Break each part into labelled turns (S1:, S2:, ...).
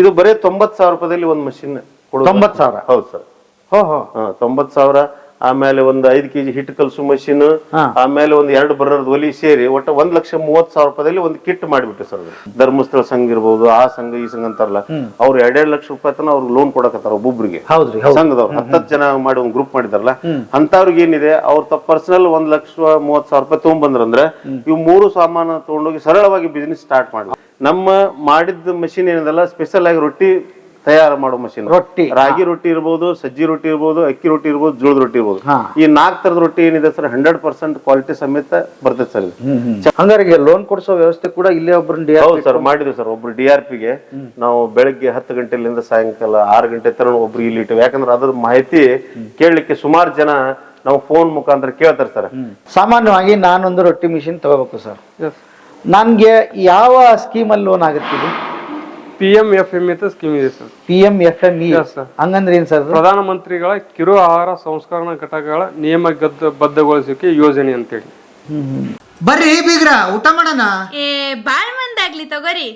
S1: ಇದು ಬರೀ ತೊಂಬತ್ ಸಾವಿರ ರೂಪಾಯಿದಲ್ಲಿ ಒಂದು ಮಷಿನ್
S2: ತೊಂಬತ್ತು ಸಾವಿರ?
S1: ಹೌದು ಸರ್.
S2: ಹೋ ಹೋ.
S1: ಹಾ ತೊಂಬತ್ ಸಾವಿರ. ಆಮೇಲೆ ಒಂದು ಐದು ಕೆಜಿ ಹಿಟ್ ಕಲಸು ಮಷಿನ್ ಆಮೇಲೆ ಒಂದು ಎರಡು ಬರೋದ್ ಒಲಿ ಸೇರಿ ಒಟ್ಟು ಒಂದ್ ಲಕ್ಷ ಮೂವತ್ ಸಾವಿರ ರೂಪಾಯಿ ಒಂದು ಕಿಟ್ ಮಾಡಿಬಿಟ್ಟು ಸರ್ ಧರ್ಮಸ್ಥಳ ಸಂಘ ಇರ್ಬೋದು ಆ ಸಂಘ ಈ ಸಂಘ ಅಂತಾರಲ್ಲ ಅವ್ರು ಎರಡೆರಡು ಲಕ್ಷ ರೂಪಾಯಿ ತನ ಅವ್ರಿಗೆ ಲೋನ್ ಕೊಡಕತ್ತಾರ ಒಬ್ಬೊಬ್ರಿಗೆ. ಸಂಘದವ್ರು ಹತ್ತತ್ತು ಜನ ಮಾಡಿ ಒಂದು ಗ್ರೂಪ್ ಮಾಡಿದಾರಲ್ಲ ಅಂತವ್ರಿಗೆ ಏನಿದೆ ಅವ್ರ ತಪ್ಪ ಪರ್ಸನಲ್ ಒಂದ್ ಲಕ್ಷ ಮೂವತ್ ಸಾವಿರ ರೂಪಾಯಿ ತಗೊಂಡ್ಬಂದ್ರಂದ್ರೆ ಇವ್ ಮೂರು ಸಾಮಾನು ತಗೊಂಡೋಗಿ ಸರಳವಾಗಿ ಬಿಸ್ನೆಸ್ ಸ್ಟಾರ್ಟ್ ಮಾಡಿ ನಮ್ಮ ಮಾಡಿದ ಮಷಿನ್ ಏನಿದೆಲ್ಲ ಸ್ಪೆಷಲ್ ಆಗಿ ರೊಟ್ಟಿ ತಯಾರು ಮಾಡೋ ಮಷಿನ್.
S2: ರೊಟ್ಟಿ.
S1: ರಾಗಿ ರೊಟ್ಟಿ ಇರ್ಬೋದು ಸಜ್ಜಿ ರೊಟ್ಟಿ ಇರ್ಬೋದು ಅಕ್ಕಿ ರೊಟ್ಟಿ ಇರ್ಬೋದು ಜೋಳದ ರೊಟ್ಟಿ ಇರ್ಬೋದು. ಈ ನಾಲ್ಕು ತರದ ರೊಟ್ಟಿ ಏನಿದೆ ಸರ್? ಹಂಡ್ರೆಡ್ ಪರ್ಸೆಂಟ್ ಕ್ವಾಲಿಟಿ ಸಮೇತ ಬರ್ತದೆ ಸರ್
S2: ಹಂಗಾರಿಗೆ ಲೋನ್ ಕೊಡಿಸೋ ವ್ಯವಸ್ಥೆ ಕೂಡ ಇಲ್ಲೇ ಒಬ್ರು
S1: ಹೌದು ಸರ್ ಮಾಡಿದ್ರು ಸರ್ ಒಬ್ರು ಡಿ ಆರ್ ಪಿಗೆ ನಾವು ಬೆಳಗ್ಗೆ ಹತ್ತು ಗಂಟೆಲಿಂದ ಸಾಯಂಕಾಲ ಆರು ಗಂಟೆ ತರ ಒಬ್ರು ಇಲ್ಲಿ ಇಟ್ಟು ಯಾಕಂದ್ರೆ ಅದ್ರ ಮಾಹಿತಿ ಕೇಳಲಿಕ್ಕೆ ಸುಮಾರು ಜನ ನಾವು ಫೋನ್ ಮುಖಾಂತರ ಕೇಳ್ತಾರೆ ಸರ್.
S2: ಸಾಮಾನ್ಯವಾಗಿ ನಾನೊಂದು ರೊಟ್ಟಿ ಮಿಷಿನ್ ತಗೋಬೇಕು ಸರ್. ನನ್ಗೆ ಯಾವ ಸ್ಕೀಮಲ್ಲಿ ಲೋನ್ ಆಗುತ್ತೆ
S3: ಪಿ ಎಂ ಎಫ್ ಎಂ ಅಂತ ಸ್ಕೀಮ್ ಇದೆ sir.
S2: P M F M E
S3: Yes, sir.
S2: ಹಂಗಂದ್ರೆ ಏನ್ ಸರ್
S3: ಪ್ರಧಾನಮಂತ್ರಿಗಳ ಕಿರು ಆಹಾರ ಸಂಸ್ಕರಣಾ ಘಟಕಗಳ ನಿಯಮ ಬದ್ಧಗೊಳಿಸುವಿಕೆ ಯೋಜನೆ ಅಂತೇಳಿ.
S4: ಬರ್ರಿ ಬೀಗ್ರ ಊಟ ಮಾಡೋಣ?
S5: ಏ ಬಾಳ್ ಮಂದಾಗ್ಲಿ ತಗೋರಿ.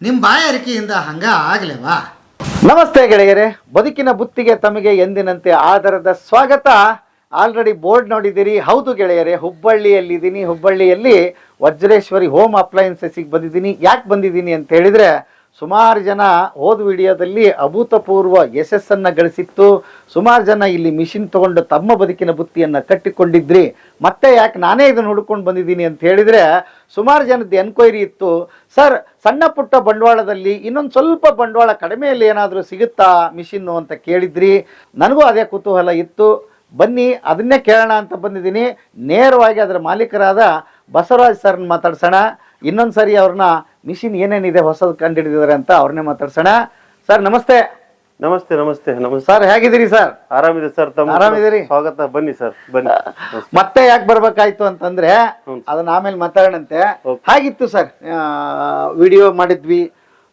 S4: ನಿಮ್ಮ ಬಾಯಾರಿಕೆಯಿಂದ ಹಂಗ ಆಗ್ಲೇವಾ?
S2: ನಮಸ್ತೆ ಗೆಳೆಯರೆ ಬದುಕಿನ ಬುತ್ತಿಗೆ ತಮಗೆ ಎಂದಿನಂತೆ ಆಧಾರದ ಸ್ವಾಗತ. ಆಲ್ರೆಡಿ ಬೋರ್ಡ್ ನೋಡಿದ್ದೀರಿ. ಹೌದು ಗೆಳೆಯರೆ ಹುಬ್ಬಳ್ಳಿಯಲ್ಲಿದ್ದೀನಿ. ಹುಬ್ಬಳ್ಳಿಯಲ್ಲಿ ವಜ್ರೇಶ್ವರಿ ಹೋಮ್ ಅಪ್ಲಯನ್ಸಸ್ಸಿಗೆ ಬಂದಿದ್ದೀನಿ. ಯಾಕೆ ಬಂದಿದ್ದೀನಿ ಅಂತ ಹೇಳಿದ್ರೆ ಸುಮಾರು ಜನ ಹೋದ ವಿಡಿಯೋದಲ್ಲಿ ಅಭೂತಪೂರ್ವ ಯಶಸ್ಸನ್ನು ಗಳಿಸಿತ್ತು. ಸುಮಾರು ಜನ ಇಲ್ಲಿ ಮಿಷಿನ್ ತಗೊಂಡು ತಮ್ಮ ಬದುಕಿನ ಬುತ್ತಿಯನ್ನು ಕಟ್ಟಿಕೊಂಡಿದ್ರಿ. ಮತ್ತೆ ಯಾಕೆ ನಾನೇ ಇದನ್ನು ಹುಡ್ಕೊಂಡು ಬಂದಿದ್ದೀನಿ ಅಂತ ಹೇಳಿದರೆ ಸುಮಾರು ಜನದ ಎನ್ಕ್ವೈರಿ ಇತ್ತು. ಸರ್, ಸಣ್ಣ ಪುಟ್ಟ ಬಂಡವಾಳದಲ್ಲಿ ಇನ್ನೊಂದು ಸ್ವಲ್ಪ ಬಂಡವಾಳ ಕಡಿಮೆಯಲ್ಲಿ ಏನಾದರೂ ಸಿಗುತ್ತಾ ಮಿಷಿನ್ನು ಅಂತ ಕೇಳಿದ್ರಿ. ನನಗೂ ಅದೇ ಕುತೂಹಲ ಇತ್ತು. ಬನ್ನಿ, ಅದನ್ನೇ ಕೇಳೋಣ ಅಂತ ಬಂದಿದ್ದೀನಿ. ನೇರವಾಗಿ ಅದರ ಮಾಲೀಕರಾದ ಬಸವರಾಜ್ ಸರ್ನ ಮಾತಾಡ್ಸೋಣ. ಇನ್ನೊಂದು ಸರಿ ಅವ್ರನ್ನ ಮಿಷಿನ್ ಏನೇನಿದೆ ಹೊಸದು ಕಂಡು ಹಿಡಿದಿದ್ದಾರೆ ಅಂತ ಅವ್ರನ್ನೇ ಮಾತಾಡ್ಸೋಣ. ಸರ್ ನಮಸ್ತೆ.
S1: ನಮಸ್ತೆ ನಮಸ್ತೆ ನಮಸ್ತೆ.
S2: ಸರ್ ಹೇಗಿದ್ದೀರಿ ಸರ್?
S1: ಆರಾಮಿದೆ ಸರ್ ತಮ್ಮ
S2: ಆರಾಮಿದ್ದೀರಿ?
S1: ಸ್ವಾಗತ ಬನ್ನಿ ಸರ್ ಬನ್ನಿ.
S2: ಮತ್ತೆ ಯಾಕೆ ಬರ್ಬೇಕಾಯ್ತು ಅಂತಂದ್ರೆ ಅದನ್ನ ಆಮೇಲೆ ಮಾತಾಡೋಣಂತೆ. ಹಾಗಿತ್ತು ಸರ್? ವಿಡಿಯೋ ಮಾಡಿದ್ವಿ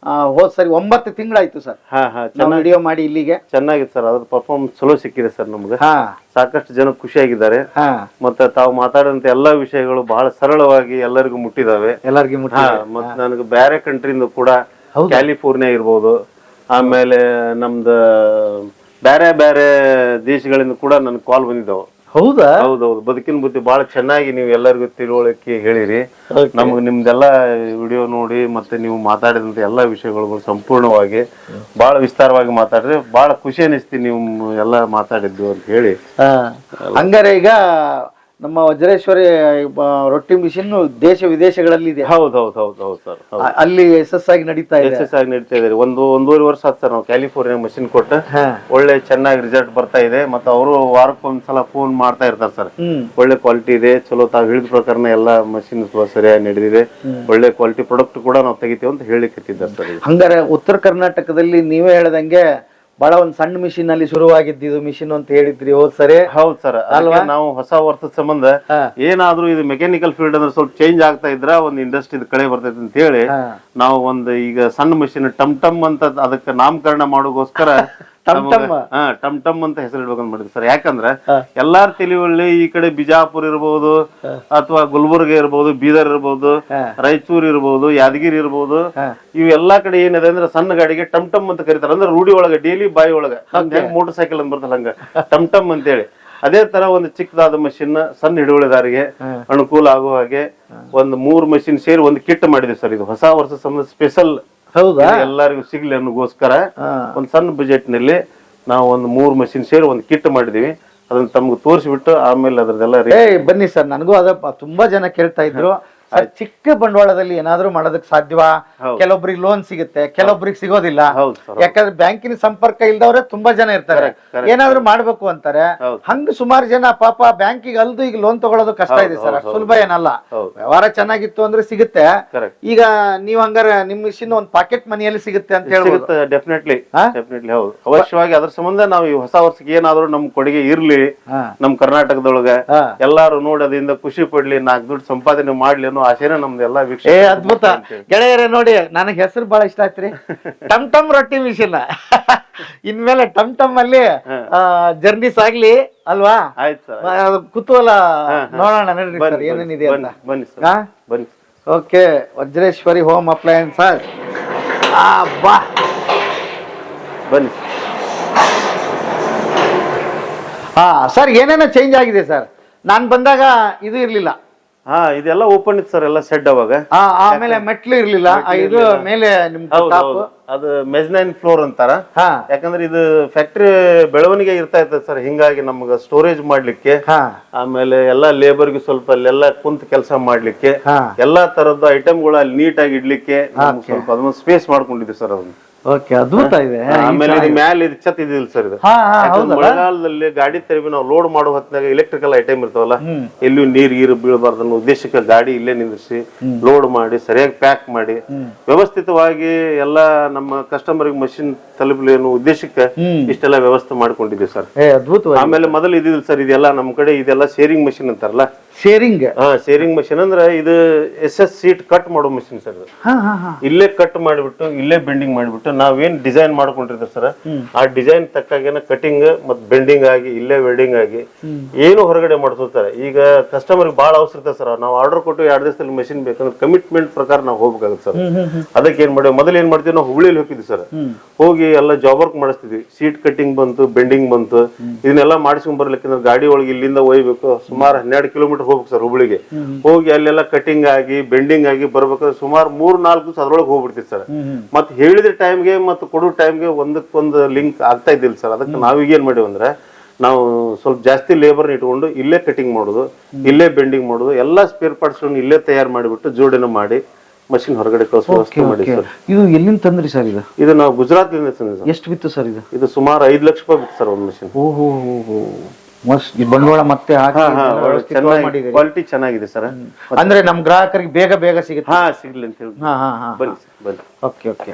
S2: ಹೋದ್ ಸರಿ ಒಂಬತ್ತು ತಿಂಗಳಾಯ್ತು ಸರ್.
S1: ಹಾ ಹಾ
S2: ನಾವು
S1: ಚೆನ್ನಾಗಿ
S2: ವಿಡಿಯೋ ಮಾಡಿ ಇಲ್ಲಿಗೆ.
S1: ಚೆನ್ನಾಗಿದೆ ಸರ್ ಅದ್ರ ಪರ್ಫಾರ್ಮೆನ್ಸ್ ಚಲೋ ಸಿಕ್ಕಿದೆ ಸರ್ ನಮ್ಗೆ.
S2: ಹಾ.
S1: ಸಾಕಷ್ಟು ಜನ ಖುಷಿಯಾಗಿದ್ದಾರೆ.
S2: ಹಾ.
S1: ಮತ್ತೆ ತಾವು ಮಾತಾಡಿದಂತ ಎಲ್ಲಾ ವಿಷಯಗಳು ಬಹಳ ಸರಳವಾಗಿ ಎಲ್ಲರಿಗೂ ಮುಟ್ಟಿದಾವೆ.
S2: ಎಲ್ಲರಿಗೂ ಮುಟ್ಟ
S1: ಹಾ ಮತ್ತೆ ನನಗೆ ಬೇರೆ ಕಂಟ್ರಿಯಿಂದ ಕೂಡ
S2: ಹೌದಾ?
S1: ಕ್ಯಾಲಿಫೋರ್ನಿಯಾ ಇರ್ಬೋದು. ಆಮೇಲೆ ನಮ್ದು ಬೇರೆ ಬೇರೆ ದೇಶಗಳಿಂದ ಕೂಡ ನನ್ ಕಾಲ್ ಬಂದಿದ್ದಾವೆ.
S2: ಹೌದಾ?
S1: ಹೌದೌದು. ಬದುಕಿನ ಬುದ್ಧಿ ಬಹಳ ಚೆನ್ನಾಗಿ ನೀವು ಎಲ್ಲರಿಗೂ ತಿಳುವಳಿಕೆ ಹೇಳಿರಿ. ನಮ್ಗೆ ನಿಮ್ದೆಲ್ಲ ವಿಡಿಯೋ ನೋಡಿ ಮತ್ತೆ ನೀವು ಮಾತಾಡಿದಂತ ಎಲ್ಲಾ ವಿಷಯಗಳು ಸಂಪೂರ್ಣವಾಗಿ ಬಹಳ ವಿಸ್ತಾರವಾಗಿ ಮಾತಾಡಿದ್ರೆ ಬಹಳ ಖುಷಿ ಅನಿಸ್ತಿ ನೀವು ಎಲ್ಲ ಮಾತಾಡಿದ್ದು ಅಂತ ಹೇಳಿ.
S2: ಹಂಗಾರೆ ಈಗ ನಮ್ಮ ವಜ್ರೇಶ್ವರಿ ರೊಟ್ಟಿ ಮಿಷಿನ್ ದೇಶ ವಿದೇಶಗಳಲ್ಲಿ ಇದೆ.
S1: ಹೌದು ಹೌದು ಹೌದು ಹೌದು ಸರ್
S2: ಅಲ್ಲಿ ಆಗಿ ನಡೀತಾ ಇದೆ.
S1: ಎಸ್ ಆಗಿ ನಡೀತಾ ಇದೆ. ಒಂದು ಒಂದೂವರೆ ವರ್ಷ ಆಯ್ತು ಸರ್ ನಾವು ಕ್ಯಾಲಿಫೋರ್ನಿಯಾ ಮಷಿನ್ ಕೊಟ್ಟು. ಒಳ್ಳೆ ಚೆನ್ನಾಗಿ ರಿಸಲ್ಟ್ ಬರ್ತಾ ಇದೆ. ಮತ್ತೆ ಅವರು ವಾರಕ್ಕೊಂದ್ಸಲ ಫೋನ್ ಮಾಡ್ತಾ ಇರ್ತಾರೆ ಸರ್. ಒಳ್ಳೆ ಕ್ವಾಲಿಟಿ ಇದೆ. ಚಲೋ ತಾವು ಹಿಡಿದ ಪ್ರಕಾರ ಎಲ್ಲ ಮಷಿನ್ ಸರಿಯಾಗಿ ನಡೆದಿದೆ. ಒಳ್ಳೆ ಕ್ವಾಲಿಟಿ ಪ್ರಾಡಕ್ಟ್ ಕೂಡ ನಾವು ತೆಗಿತೀವಿ ಅಂತ ಹೇಳಿಕ್ಕೆ ಸರ್.
S2: ಹಂಗಾರೆ ಉತ್ತರ ಕರ್ನಾಟಕದಲ್ಲಿ ನೀವೇ ಹೇಳ್ದಂಗೆ ಬಹಳ ಒಂದು ಸಣ್ಣ ಮಿಷಿನ್ ಅಲ್ಲಿ ಶುರುವಾಗಿದ್ದು ಮಿಷಿನ್ ಅಂತ ಹೇಳಿದ್ರಿ ಹೋದ್ ಸರಿ
S1: ಹೌದ್ ಸರ್
S2: ಅಲ್ವಾ?
S1: ನಾವು ಹೊಸ ವರ್ಷದ ಸಂಬಂಧ. ಏನಾದ್ರೂ ಇದು ಮೆಕ್ಯಾನಿಕಲ್ ಫೀಲ್ಡ್ ಅಂದ್ರೆ ಸ್ವಲ್ಪ ಚೇಂಜ್ ಆಗ್ತಾ ಇದ್ರ ಒಂದು ಇಂಡಸ್ಟ್ರಿ ಕಡೆ ಬರ್ತೈತೆ ಅಂತ ಹೇಳಿ. ನಾವು ಒಂದು ಈಗ ಸಣ್ಣ ಮಿಷಿನ್ ಟಮ್ ಟಮ್ ಅಂತ ಅದಕ್ಕೆ ನಾಮಕರಣ ಮಾಡೋಗೋಸ್ಕರ
S2: ಟಮ್ ಟಮ್?
S1: ಹಾ ಟಮ್ ಟಮ್ ಅಂತ ಹೆಸರಿಡ್ಬೇಕಂತ ಮಾಡಿದ್ವಿ ಸರ್. ಯಾಕಂದ್ರೆ ಎಲ್ಲಾರ ತಿಳಿವಳ್ಳಿ ಈ ಕಡೆ ಬಿಜಾಪುರ್ ಇರ್ಬೋದು ಅಥವಾ ಗುಲ್ಬರ್ಗ ಇರ್ಬೋದು ಬೀದರ್ ಇರ್ಬೋದು. ರಾಯಚೂರ್ ಇರ್ಬೋದು ಯಾದಗಿರಿ ಇರ್ಬೋದು ಇವೆಲ್ಲಾ ಕಡೆ ಏನಿದೆ ಅಂದ್ರೆ ಸಣ್ಣ ಗಾಡಿಗೆ ಟಮ್ ಟಮ್ ಅಂತ ಕರೀತಾರೆ. ಅಂದ್ರೆ ರೂಢಿ ಒಳಗ ಡೈಲಿ ಬಾಯಿ ಒಳಗ. ಮೋಟರ್ ಸೈಕಲ್ ಅಂತ ಬರ್ತಲ್ಲ ಹಂಗ. ಟಮ್ ಟಮ್ ಅಂತೇಳಿ. ಅದೇ ತರ ಒಂದು ಚಿಕ್ಕದಾದ ಮಷಿನ್ ಸಣ್ಣ ಹಿಡುವಳಿದಾರಿಗೆ ಅನುಕೂಲ ಆಗುವ ಹಾಗೆ ಒಂದು ಮೂರ್ ಮಷಿನ್ ಸೇರಿ ಒಂದು ಕಿಟ್ ಮಾಡಿದ್ವಿ ಸರ್ ಇದು. ಹೊಸ ವರ್ಷ ಸಂಬಂಧ ಸ್ಪೆಷಲ್
S2: ಹೌದಾ?
S1: ಎಲ್ಲರಿಗೂ ಸಿಗ್ಲಿ ಅನ್ನೋಗೋಸ್ಕರ. ಒಂದು ಸಣ್ಣ ಬಜೆಟ್ನಲ್ಲಿ ನಾವು ಒಂದು ಮೂರ್ ಮಷಿನ್ ಸೇರಿ ಒಂದು ಕಿಟ್ ಮಾಡಿದೀವಿ. ಅದನ್ನ ತಮ್ಗೆ ತೋರಿಸ್ಬಿಟ್ಟು ಆಮೇಲೆ ಅದ್ರದ್ದೆಲ್ಲ
S2: ಏ ಬನ್ನಿ ಸರ್. ನನಗೂ ಅದ ತುಂಬಾ ಜನ ಕೇಳ್ತಾ ಇದ್ರು. ಚಿಕ್ಕ ಬಂಡವಾಳದಲ್ಲಿ ಏನಾದ್ರೂ ಮಾಡೋದಕ್ಕೆ ಸಾಧ್ಯವಾ. ಕೆಲವೊಬ್ರಿಗೆ ಲೋನ್ ಸಿಗುತ್ತೆ ಕೆಲವೊಬ್ರಿಗೆ ಸಿಗೋದಿಲ್ಲ. ಯಾಕಂದ್ರೆ ಬ್ಯಾಂಕಿನ ಸಂಪರ್ಕ ಇಲ್ದವ್ರೆ ತುಂಬಾ ಜನ ಇರ್ತಾರೆ. ಏನಾದ್ರೂ ಮಾಡ್ಬೇಕು ಅಂತಾರೆ. ಹಂಗ ಸುಮಾರು ಜನ ಪಾಪ ಬ್ಯಾಂಕಿಗೆ ಅಲ್ದು ಈಗ ಲೋನ್ ತಗೊಳೋದು ಕಷ್ಟ ಇದೆ ಸರ್. ಸುಲಭ ಏನಲ್ಲ. ವ್ಯವಹಾರ ಚೆನ್ನಾಗಿತ್ತು ಅಂದ್ರೆ ಸಿಗುತ್ತೆ. ಈಗ ನೀವ್ ಹಂಗಾರ ನಿಮ್ ಮಿಷಿನ್ ಒಂದ್ ಪಾಕೆಟ್ ಮನಿಯಲ್ಲಿ ಸಿಗುತ್ತೆ ಅಂತ
S1: ಹೇಳಿ ಡೆಫಿನೆಟ್ಲಿ? ಡೆಫಿನೆಟ್ಲಿ ಹೌದು. ಅವಶ್ಯವಾಗಿ ಅದ್ರ ಸಂಬಂಧ ನಾವು ಈ ಹೊಸ ವರ್ಷಕ್ಕೆ ಏನಾದ್ರೂ ನಮ್ ಕೊಡುಗೆ ಇರ್ಲಿ. ನಮ್ ಕರ್ನಾಟಕದೊಳಗ. ಎಲ್ಲಾರು ನೋಡಿ ಅದರಿಂದ ಖುಷಿ ಪಡ್ಲಿ ನಾಲ್ಕು ದುಡ್ಡು ಸಂಪಾದನೆ ಮಾಡ್ಲಿ ಅನ್ನೋ ಆಸೆನೇ ನಮ್ದೆಲ್ಲ
S2: ಏ ಅದ್ಭುತ. ಗೆಳೆಯರೇ ನೋಡಿ ನನಗೆ ಹೆಸರು ಬಹಳ ಇಷ್ಟ ಆಯ್ತ್ರಿ. ಟಮ್ ಟಮ್ ರೊಟ್ಟಿ ಮಿಷಿನ್ ಇನ್ಮೇಲೆ ಟಮ್ ಟಮ್ ಅಲ್ಲಿ ಜರ್ನಿ ಆಗ್ಲಿ ಅಲ್ವಾ?
S1: ಆಯ್ತು ಸರ್
S2: ಕುತೂಹಲ. ನೋಡೋಣ ನಡ್ರಿ ಸರ್ ಏನೇನಿದೆ
S1: ಬನ್ನಿ,
S2: ಅಂತ.
S1: ಬನ್ನಿ ಸರ್
S2: ಹಾ?
S1: ಬನ್ನಿ.
S2: ಓಕೆ ವಜ್ರೇಶ್ವರಿ ಹೋಮ್ ಅಪ್ಲಯನ್ಸಸ್ ಬಾ
S1: ಬನ್ನಿ.
S2: ಹಾ ಸರ್ ಏನೇನೋ ಚೇಂಜ್ ಆಗಿದೆ ಸರ್. ನಾನು ಬಂದಾಗ ಇದು ಇರ್ಲಿಲ್ಲ.
S1: ಹಾ ಇದೆಲ್ಲ ಓಪನ್ ಇತ್ತು ಸರ್ ಎಲ್ಲ ಶೆಡ್ ಅವಾಗ.
S2: ಆ, ಆಮೇಲೆ ಮೆಟ್ಲು ಇರ್ಲಿಲ್ಲ. ಆ, ಇದು ಮೇಲೆ
S1: ಹೌದು ಹೌದು. ಅದು ಮೆಜ್ನೈನ್ ಫ್ಲೋರ್ ಅಂತಾರ.
S2: ಹಾ.
S1: ಯಾಕಂದ್ರೆ ಇದು ಫ್ಯಾಕ್ಟ್ರಿ ಬೆಳವಣಿಗೆ ಇರ್ತಾ ಇರ್ತದೆ ಸರ್ ಹಿಂಗಾಗಿ ನಮ್ಗೆ ಸ್ಟೋರೇಜ್ ಮಾಡ್ಲಿಕ್ಕೆ
S2: ಹಾ.
S1: ಆಮೇಲೆ ಎಲ್ಲಾ ಲೇಬರ್ಗೆ ಸ್ವಲ್ಪ ಅಲ್ಲೆಲ್ಲ ಕುಂತ ಕೆಲಸ ಮಾಡ್ಲಿಕ್ಕೆ
S2: ಹಾ.
S1: ಎಲ್ಲಾ ತರದ ಐಟಮ್ಗಳು ಅಲ್ಲಿ ನೀಟಾಗಿ ಇಡ್ಲಿಕ್ಕೆ ನಮ್ಗ್ ಸ್ವಲ್ಪ ಅದನ್ನ ಸ್ಪೇಸ್ ಮಾಡ್ಕೊಂಡಿದ್ವಿ ಸರ್ ಅದನ್ನ.
S2: ಓಕೆ ಅದ್ಭುತ ಇದೆ.
S1: ಆಮೇಲೆ ಇದು ಮ್ಯಾಲ ಇದು ಛತ್ ಇದಿಲ್ಲ ಸರ್ ಇದು.
S2: ಹಾ ಹಾ
S1: ಯಾಕಂದ್ರೆ ಮಳೆಗಾಲದಲ್ಲಿ ಗಾಡಿ ತೆರವಿ ನಾವು ಲೋಡ್ ಮಾಡೋ ಹೊತ್ತಿನಾಗ ಎಲೆಕ್ಟ್ರಿಕಲ್ ಐಟಮ್ ಇರ್ತಾವಲ್ಲ ಎಲ್ಲಿಯೂ ನೀರ್ ಗೀರು ಬೀಳಬಾರ್ದು ಅನ್ನೋ ಉದ್ದೇಶಕ್ಕೆ ಗಾಡಿ ಇಲ್ಲೇ ನಿಂದ್ರಿಸಿ ಲೋಡ್ ಮಾಡಿ ಸರಿಯಾಗಿ ಪ್ಯಾಕ್ ಮಾಡಿ ವ್ಯವಸ್ಥಿತವಾಗಿ ಎಲ್ಲ ನಮ್ಮ ಕಸ್ಟಮರ್ ಮಷಿನ್ ತಲುಪಲಿ ಅನ್ನೋ ಉದ್ದೇಶಕ್ಕೆ ಇಷ್ಟೆಲ್ಲ ವ್ಯವಸ್ಥೆ ಮಾಡ್ಕೊಂಡಿದ್ದೀವಿ ಸರ್
S2: ಏ ಅದ್ಭುತವಾಗಿ
S1: ಆಮೇಲೆ ಮೊದಲು ಇದಿಲ್ಲ ಸರ್ ಇದೆಲ್ಲ ನಮ್ಮ ಕಡೆ ಇದೆಲ್ಲ ಶೇರಿಂಗ್ ಮಷಿನ್ ಅಂತಾರಲ್ಲ
S2: ಶೇರಿಂಗ್
S1: ಹಾ ಶೇರಿಂಗ್ ಮಷಿನ್ ಅಂದ್ರೆ ಇದು ಎಸ್ ಎಸ್ ಸೀಟ್ ಕಟ್ ಮಾಡೋ ಮಷಿನ್ ಸರ್ ಇಲ್ಲೇ ಕಟ್ ಮಾಡಿಬಿಟ್ಟು ಇಲ್ಲೇ ಬೆಂಡಿಂಗ್ ಮಾಡಿಬಿಟ್ಟು ನಾವೇನ್ ಡಿಸೈನ್ ಮಾಡ್ಕೊಂಡಿರ್ತೀವಿ ಸರ್ ಆ ಡಿಸೈನ್ ತಕ್ಕಾಗೇನ ಕಟಿಂಗ್ ಮತ್ ಬೆಂಡಿಂಗ್ ಆಗಿ ಇಲ್ಲೇ ವೆಲ್ಡಿಂಗ್ ಆಗಿ ಏನು ಹೊರಗಡೆ ಮಾಡಿಸ್ತಾರೆ ಈಗ ಕಸ್ಟಮರ್ ಬಹಳ ಅವಸರ ಇರ್ತದೆ ಸರ್ ನಾವು ಆರ್ಡರ್ ಕೊಟ್ಟು ಎರಡು ದಿವಸದಲ್ಲಿ ಮಷಿನ್ ಬೇಕಂದ್ರೆ ಕಮಿಟ್ಮೆಂಟ್ ಪ್ರಕಾರ ನಾವು ಹೋಗ್ಬೇಕಾಗುತ್ತೆ ಸರ್ ಅದಕ್ಕೆ ಏನ್ ಮಾಡಿ ಮೊದಲು ಏನ್ ಮಾಡ್ತೀವಿ ನಾವು ಹುಬ್ಳಿಲಿ ಹೋಗಿದ್ವಿ ಸರ್ ಹೋಗಿ ಎಲ್ಲ ಜಾಬ್ ವರ್ಕ್ ಮಾಡಿಸ್ತಿದ್ವಿ. ಸೀಟ್ ಕಟಿಂಗ್ ಬಂತು ಬೆಂಡಿಂಗ್ ಬಂತು. ಇದನ್ನೆಲ್ಲ ಮಾಡಿಸ್ಕೊಂಡ್ ಬರ್ಲಿಕ್ಕೆ ಗಾಡಿ ಒಳಗೆ ಇಲ್ಲಿಂದ ಒಯ್ಬೇಕು. ಸುಮಾರು ಹನ್ನೆರಡು ಕಿಲೋಮೀಟರ್ ಹೋಗ್ಬೇಕು ಸರ್ ಹುಬ್ಳಿಗೆ. ಹೋಗಿ ಅಲ್ಲೆಲ್ಲ ಕಟಿಂಗ್ ಆಗಿ ಬೆಂಡಿಂಗ್ ಆಗಿ ಬರ್ಬೇಕಾದ್ರೆ ಸುಮಾರು ಮೂರ್ ನಾಲ್ಕು ದಿವಸ ಅದ್ರೊಳಗೆ ಹೋಗ್ಬಿಡ್ತೀವಿ ಸರ್ ಮತ್ತೆ ಹೇಳಿದ ಟೈಮ್ಗೆ ಮತ್ತು ಕೊಡೋ ಟೈಮ್ಗೆ ಒಂದಕ್ಕೊಂದು ಲಿಂಕ್ ಆಗ್ತಾ ಇದ್ದಿಲ್ಲ ಸರ್. ಅದಕ್ಕೆ ನಾವೀಗ ಏನ್ ಮಾಡಿವಿ ಅಂದ್ರೆ ನಾವು ಸ್ವಲ್ಪ ಜಾಸ್ತಿ ಲೇಬರ್ ಇಟ್ಕೊಂಡು ಇಲ್ಲೇ ಕಟಿಂಗ್ ಮಾಡೋದು ಇಲ್ಲೇ ಬೆಂಡಿಂಗ್ ಮಾಡೋದು ಎಲ್ಲಾ ಸ್ಪೇರ್ ಪಾರ್ಟ್ಸ್ ಇಲ್ಲೇ ತಯಾರು ಮಾಡಿಬಿಟ್ಟು ಜೋಡಣೆ ಮಾಡಿ ಮಷಿನ್ ಹೊರಗಡೆ ಕಳಿಸೋ ವ್ಯವಸ್ಥೆ ಮಾಡಿ ಸರ್.
S2: ಇದು ಎಲ್ಲಿಂದ ತಂದ್ರಿ ಸರ್ ಇದು?
S1: ಇದು ನಾವು ಗುಜರಾತ್
S2: ಎಷ್ಟು ಬಿತ್ತು ಸರ್ ಇದು?
S1: ಇದು ಸುಮಾರು ಐದು ಲಕ್ಷ ರೂಪಾಯಿ ಬಿತ್ತು ಸರ್ ಒಂದು ಮಷಿನ್
S2: ಓಹೋ. ಬಂಡವಾಳ ಮತ್ತೆ ಹಾಕಿ ಇದನ್ನ ವ್ಯವಸ್ಥಿತವಾಗಿ ಮಾಡಿದ್ದೀರಿ.
S1: ಕ್ವಾಲಿಟಿ ಚೆನ್ನಾಗಿದೆ ಸರ್.
S2: ಅಂದ್ರೆ ನಮ್ ಗ್ರಾಹಕರಿಗೆ ಬೇಗ ಬೇಗ ಸಿಗುತ್ತೆ.
S1: ಹಾ ಸಿಗ್ಲಿ ಅಂತ ಹೇಳಿ.
S2: ಹಾ ಹಾ ಹಾ
S1: ಬನ್ನಿ ಸರ್ ಬನ್ನಿ.
S2: Okay okay.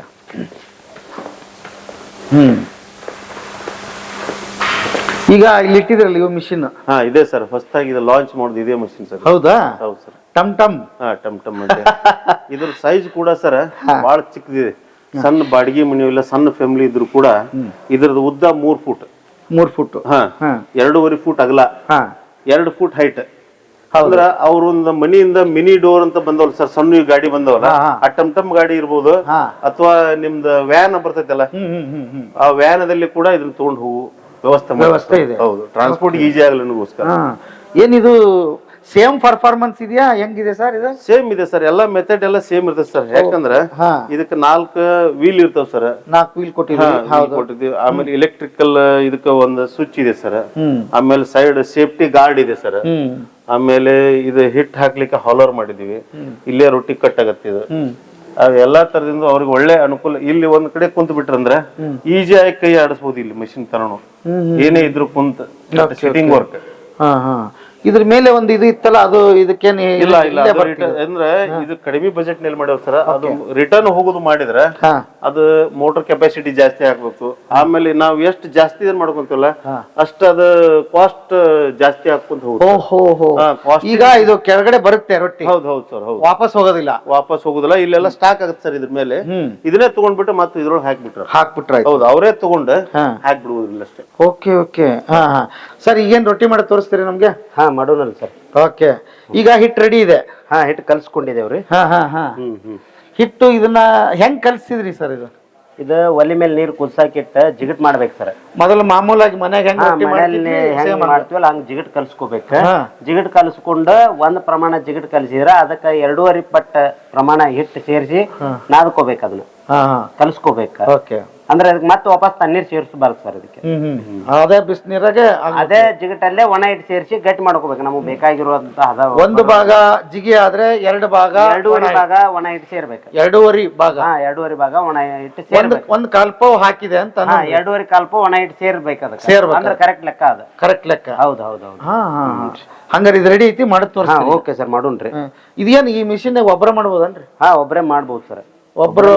S2: ಹ್ಮ್. ಈಗ ಇಲ್ಲಿ ಇಟ್ಟಿದ್ರಲ್ಲ ಇವು ಮಿಷಿನ್
S1: ಹಾ ಇದೆ ಸರ್. ಫಸ್ಟ್ ಆಗಿ ಇದು ಲಾಂಚ್ ಮಾಡೋದು ಇದೇ ಮಷಿನ್ ಸರ್.
S2: ಹೌದಾ?
S1: ಹೌದು ಸರ್.
S2: ಟಮ್ ಟಮ್?
S1: ಹಾ ಟಮ್ ಟಮ್ ಅಂತ ಇದ್ರ ಸೈಜ್ ಕೂಡ ಸರ್ ಬಹಳ ಚಿಕ್ಕದಿದೆ. ಸಣ್ಣ ಬಾಡಿಗೆ ಮನೆ ಇಲ್ಲ ಸಣ್ಣ ಫ್ಯಾಮಿಲಿ ಇದ್ರು ಕೂಡ ಇದ್ರದ್ದು ಉದ್ದ ಮೂರ್ ಫುಟ್
S2: ಮೂರ್ ಫುಟ್.
S1: ಎರಡೂವರೆ ಫುಟ್ ಅಗಲ. ಎರಡು ಫುಟ್ ಹೈಟ್ ಅಂದ್ರ ಅವ್ರೊಂದು ಮನಿಯಿಂದ ಮಿನಿ ಡೋರ್ ಅಂತ ಬಂದವಲ್ಲ ಸರ್ ಸಣ್ಣ ಗಾಡಿ ಬಂದವಲ್ಲ. ಆ ಟಮ್ ಟಮ್ ಗಾಡಿ ಇರ್ಬೋದು
S2: ಹಾ.
S1: ಅಥವಾ ನಿಮ್ದ ವ್ಯಾನ್ ಬರ್ತೈತಲ್ಲ ಆ ವ್ಯಾನದಲ್ಲಿ ಕೂಡ ಇದನ್ನ ತಗೊಂಡ್ ಹೋಗು. ವ್ಯವಸ್ಥೆ ಮಾಡಿ
S2: ವ್ಯವಸ್ಥೆ ಇದೆ.
S1: ಹೌದು. ಟ್ರಾನ್ಸ್ಪೋರ್ಟ್ ಈಸಿ ಆಗಲಿ
S2: ನನಗೋಸ್ಕರ. ಏನಿದು ಸೇಮ್ ಪರ್ಫಾರ್ಮೆನ್ಸ್ ಇದೆಯಾ? ಹೆಂಗಿದೆ ಸರ್ ಇದು?
S1: ಸೇಮ್ ಇದೆ ಸರ್ ಎಲ್ಲಾ ಮೆಥಡ್ ಎಲ್ಲ ಸೇಮ್ ಇರ್ತದೆ ಸರ್ ಯಾಕಂದ್ರ ಇದಕ್ಕೆ ನಾಲ್ಕು ವೀಲ್ ಇರ್ತಾವ ಸರ್
S2: ನಾಲ್ಕು ವೀಲ್
S1: ಕೊಟ್ಟಿದ್ದೀವಿ. ಆಮೇಲೆ ಎಲೆಕ್ಟ್ರಿಕಲ್ ಇದಕ್ಕ ಒಂದು ಸ್ವಿಚ್ ಇದೆ ಸರ್ ಆಮೇಲೆ ಸೈಡ್ ಸೇಫ್ಟಿ ಗಾರ್ಡ್ ಇದೆ ಸರ್ ಆಮೇಲೆ ಇದು ಹಿಟ್ ಹಾಕ್ಲಿಕ್ಕೆ ಹಾಲರ್ ಮಾಡಿದೀವಿ ಇಲ್ಲೇ ರೊಟ್ಟಿ ಕಟ್ ಆಗತ್ತೆ ಇದು. ಎಲ್ಲಾ ತರದಿಂದ ಅವ್ರಿಗೆ ಒಳ್ಳೆ ಅನುಕೂಲ. ಇಲ್ಲಿ ಒಂದ್ ಕಡೆ ಕುಂತ ಬಿಟ್ರಂದ್ರೆ ಈಜಿ ಆಗಿ ಕೈ ಆಡಿಸಬಹುದು ಇಲ್ಲಿ ಮಷಿನ್ ತರೋಣ ಏನೇ ಇದ್ರು ಕುಂತ. ವರ್ಕ್
S2: ಹಾ ಹಾ. ಇದ್ರ ಮೇಲೆ ಒಂದು ಇದು ಇತ್ತಲ್ಲ ಅದು ಇದಕ್ಕೆ
S1: ಇಲ್ಲ ಇಲ್ಲ ಅದು return- ಅಂದ್ರೆ ಇದು ಕಡಿಮೆ ಬಜೆಟ್ನಲ್ಲಿ ಮಾಡ್ಯಾವ ಸರ್ ಅದು ರಿಟರ್ನ್ ಹೋಗುದು ಮಾಡಿದ್ರೆ
S2: ಹಾ.
S1: ಅದು ಮೋಟರ್ ಕೆಪಾಸಿಟಿ ಜಾಸ್ತಿ ಆಗ್ಬೇಕು. ಆಮೇಲೆ ನಾವು ಎಷ್ಟು ಜಾಸ್ತಿ ಇದನ್ನ ಮಾಡ್ಕೊಂತೀವಲ್ಲ ಅಷ್ಟ ಅದು ಕಾಸ್ಟ್ ಜಾಸ್ತಿ ಹಾಕೊಂತ ಹೋಗುತ್ತೆ.
S2: ಓ ಹೋ ಹೋ.
S1: ಹಾ, cost
S2: ಈಗ ಇದು ಕೆಳಗಡೆ ಬರುತ್ತೆ ರೊಟ್ಟಿ.
S1: ಹೌದು ಹೌದು ಸರ್ ಹೌದು.
S2: ವಾಪಸ್ ಹೋಗೋದಿಲ್ಲ.
S1: ವಾಪಸ್ ಹೋಗುದಿಲ್ಲ ಇಲ್ಲೆಲ್ಲ ಸ್ಟಾಕ್ ಆಗುತ್ತೆ ಸರ್ ಇದ್ರ ಮೇಲೆ.
S2: ಹ್ಮ್.
S1: ಇದನ್ನೇ ತಗೊಂಡ್ಬಿಟ್ಟು ಮತ್ತೆ ಇದ್ರೊಳಗೆ ಹಾಕ್ಬಿಟ್ರ.
S2: ಹಾಕ್ಬಿಟ್ರ
S1: ಹೌದು ಅವರೇ ತಗೊಂಡು
S2: ಹಾ.
S1: ಹಾಕ್ಬಿಡುವುದಿಲ್ಲ ಅಷ್ಟೇ.
S2: Okay okay. ಹಾ ಹಾ. ಸರ್ ಈಗೇನ್ ರೊಟ್ಟಿ ಮಾಡಿ ತೋರಿಸ್ತೀರಿ ನಮ್ಗೆ?
S6: ಹಾ ಮಾಡೋಣಲ್ಲ ಸರ್.
S2: ಓಕೆ. ಈಗ ಹಿಟ್ ರೆಡಿ ಇದೆ.
S6: ಹಾ ಹಿಟ್ಟು ಕಲ್ಸ್ಕೊಂಡಿದೇವ್ರಿ
S2: ಹಾ ಹಾ ಹಾ.
S1: ಹ್ಮ್ ಹ್ಮ್.
S2: ಹಿಟ್ಟು ಇದನ್ನ ಹೆಂಗ್ ಕಲ್ಸಿದ್ರಿ ಸರ್ ಇದು?
S6: ಇದು ಒಲೆ ಮೇಲೆ ನೀರು ಕುದ್ಸಾಕಿಟ್ಟ ಜಿಗಟ್ ಮಾಡ್ಬೇಕು ಸರ್.
S2: ಮೊದಲು ಮಾಮೂಲಾಗಿ ಮನೆಗೆ ಹೆಂಗ್ ರೊಟ್ಟಿ ಮಾಡ್ತಿದ್ವಿ, ಅದು.
S6: ಮಾಡ್ತೀವಲ್ಲ ಹಂಗ್ ಜಿಗಟ್ ಕಲ್ಸ್ಕೋಬೇಕು.
S2: ಹಾ.
S6: ಜಿಗಟ್ ಕಲ್ಸ್ಕೊಂಡು ಒಂದ್ ಪ್ರಮಾಣ ಜಿಗಟ್ ಕಲ್ಸಿದ್ರ ಅದಕ್ಕ ಎರಡೂವರೆ ಪಟ್ಟ ಪ್ರಮಾಣ ಹಿಟ್ಟು ಸೇರಿಸಿ ನಾದ್ಕೋಬೇಕು ಅದನ್ನ.
S2: ಹಾ ಹಾ.
S6: ಕಲ್ಸ್ಕೋಬೇಕು.
S2: ಓಕೆ.
S6: ಅಂದ್ರೆ ಅದಕ್ಕೆ ಮತ್ತೆ ವಾಪಸ್ ತಣ್ಣೀರ್ ಸೇರಿಸಬಾರ್ದು ಸರ್ ಅದಕ್ಕೆ
S2: ಹ್ಮ್ ಹ್ಮ್. ಅದೇ ಬಿಸಿನೀರಾಗೆ
S6: ಅದೇ ಜಿಗಟಲ್ಲೇ ಒಣ ಹಿಟ್ಟು ಸೇರಿಸಿ ಗಟ್ಟಿ ಮಾಡ್ಕೋಬೇಕು ನಮಗೆ ಬೇಕಾಗಿರುವಂತ ಹದ
S2: ಒಂದು ಭಾಗ ಜಿಗಿ ಆದ್ರೆ ಎರಡು ಭಾಗ
S6: ಎರಡೂವರೆ ಭಾಗ ಒಣ ಹಿಟ್ಟು ಸೇರ್ಬೇಕು.
S2: ಎರಡೂವರೆ ಭಾಗ.
S6: ಹಾ ಎರಡೂವರೆ ಭಾಗ ಒಣ ಹಿಟ್ಟು
S2: ಒಂದ್
S6: ಸೇರ್ಬೇಕು.
S2: ಒಂದ್ ಕಲ್ಪವು ಹಾಕಿದೆ ಅಂತ
S6: ಹಾ ಎರಡೂವರೆ ಕಲ್ಪ ಒಣ ಹಿಟ್ಟು ಸೇರ್ಬೇಕು ಅದಕ್ಕೆ.
S2: ಸೇರ್ಬೇಕು.
S6: ಅಂದ್ರೆ ಕರೆಕ್ಟ್ ಲೆಕ್ಕ ಅದು.
S2: ಕರೆಕ್ಟ್ ಲೆಕ್ಕ.
S6: ಹೌದು ಹೌದು ಹೌದು.
S2: ಹಾ ಹಾ. ಹಾ. ಹಂಗಾರೆ ಇದು ರೆಡಿ ಐತಿ? ಮಾಡಿ
S6: ಹಾ
S2: ತೋರಿಸ್ತೀನಿ.
S6: ಓಕೆ ಸರ್ ಮಾಡೋಣ್ರಿ.
S2: ಹ್ಮ್. ಇದೇನ್ ಈ ಮಿಷಿನ್ ಒಬ್ಬರ ಮಾಡ್ಬೋದನ್ರಿ?
S6: ಹಾ ಒಬ್ರೇ ಮಾಡ್ಬೋದು ಸರ್
S2: ಒಬ್ರು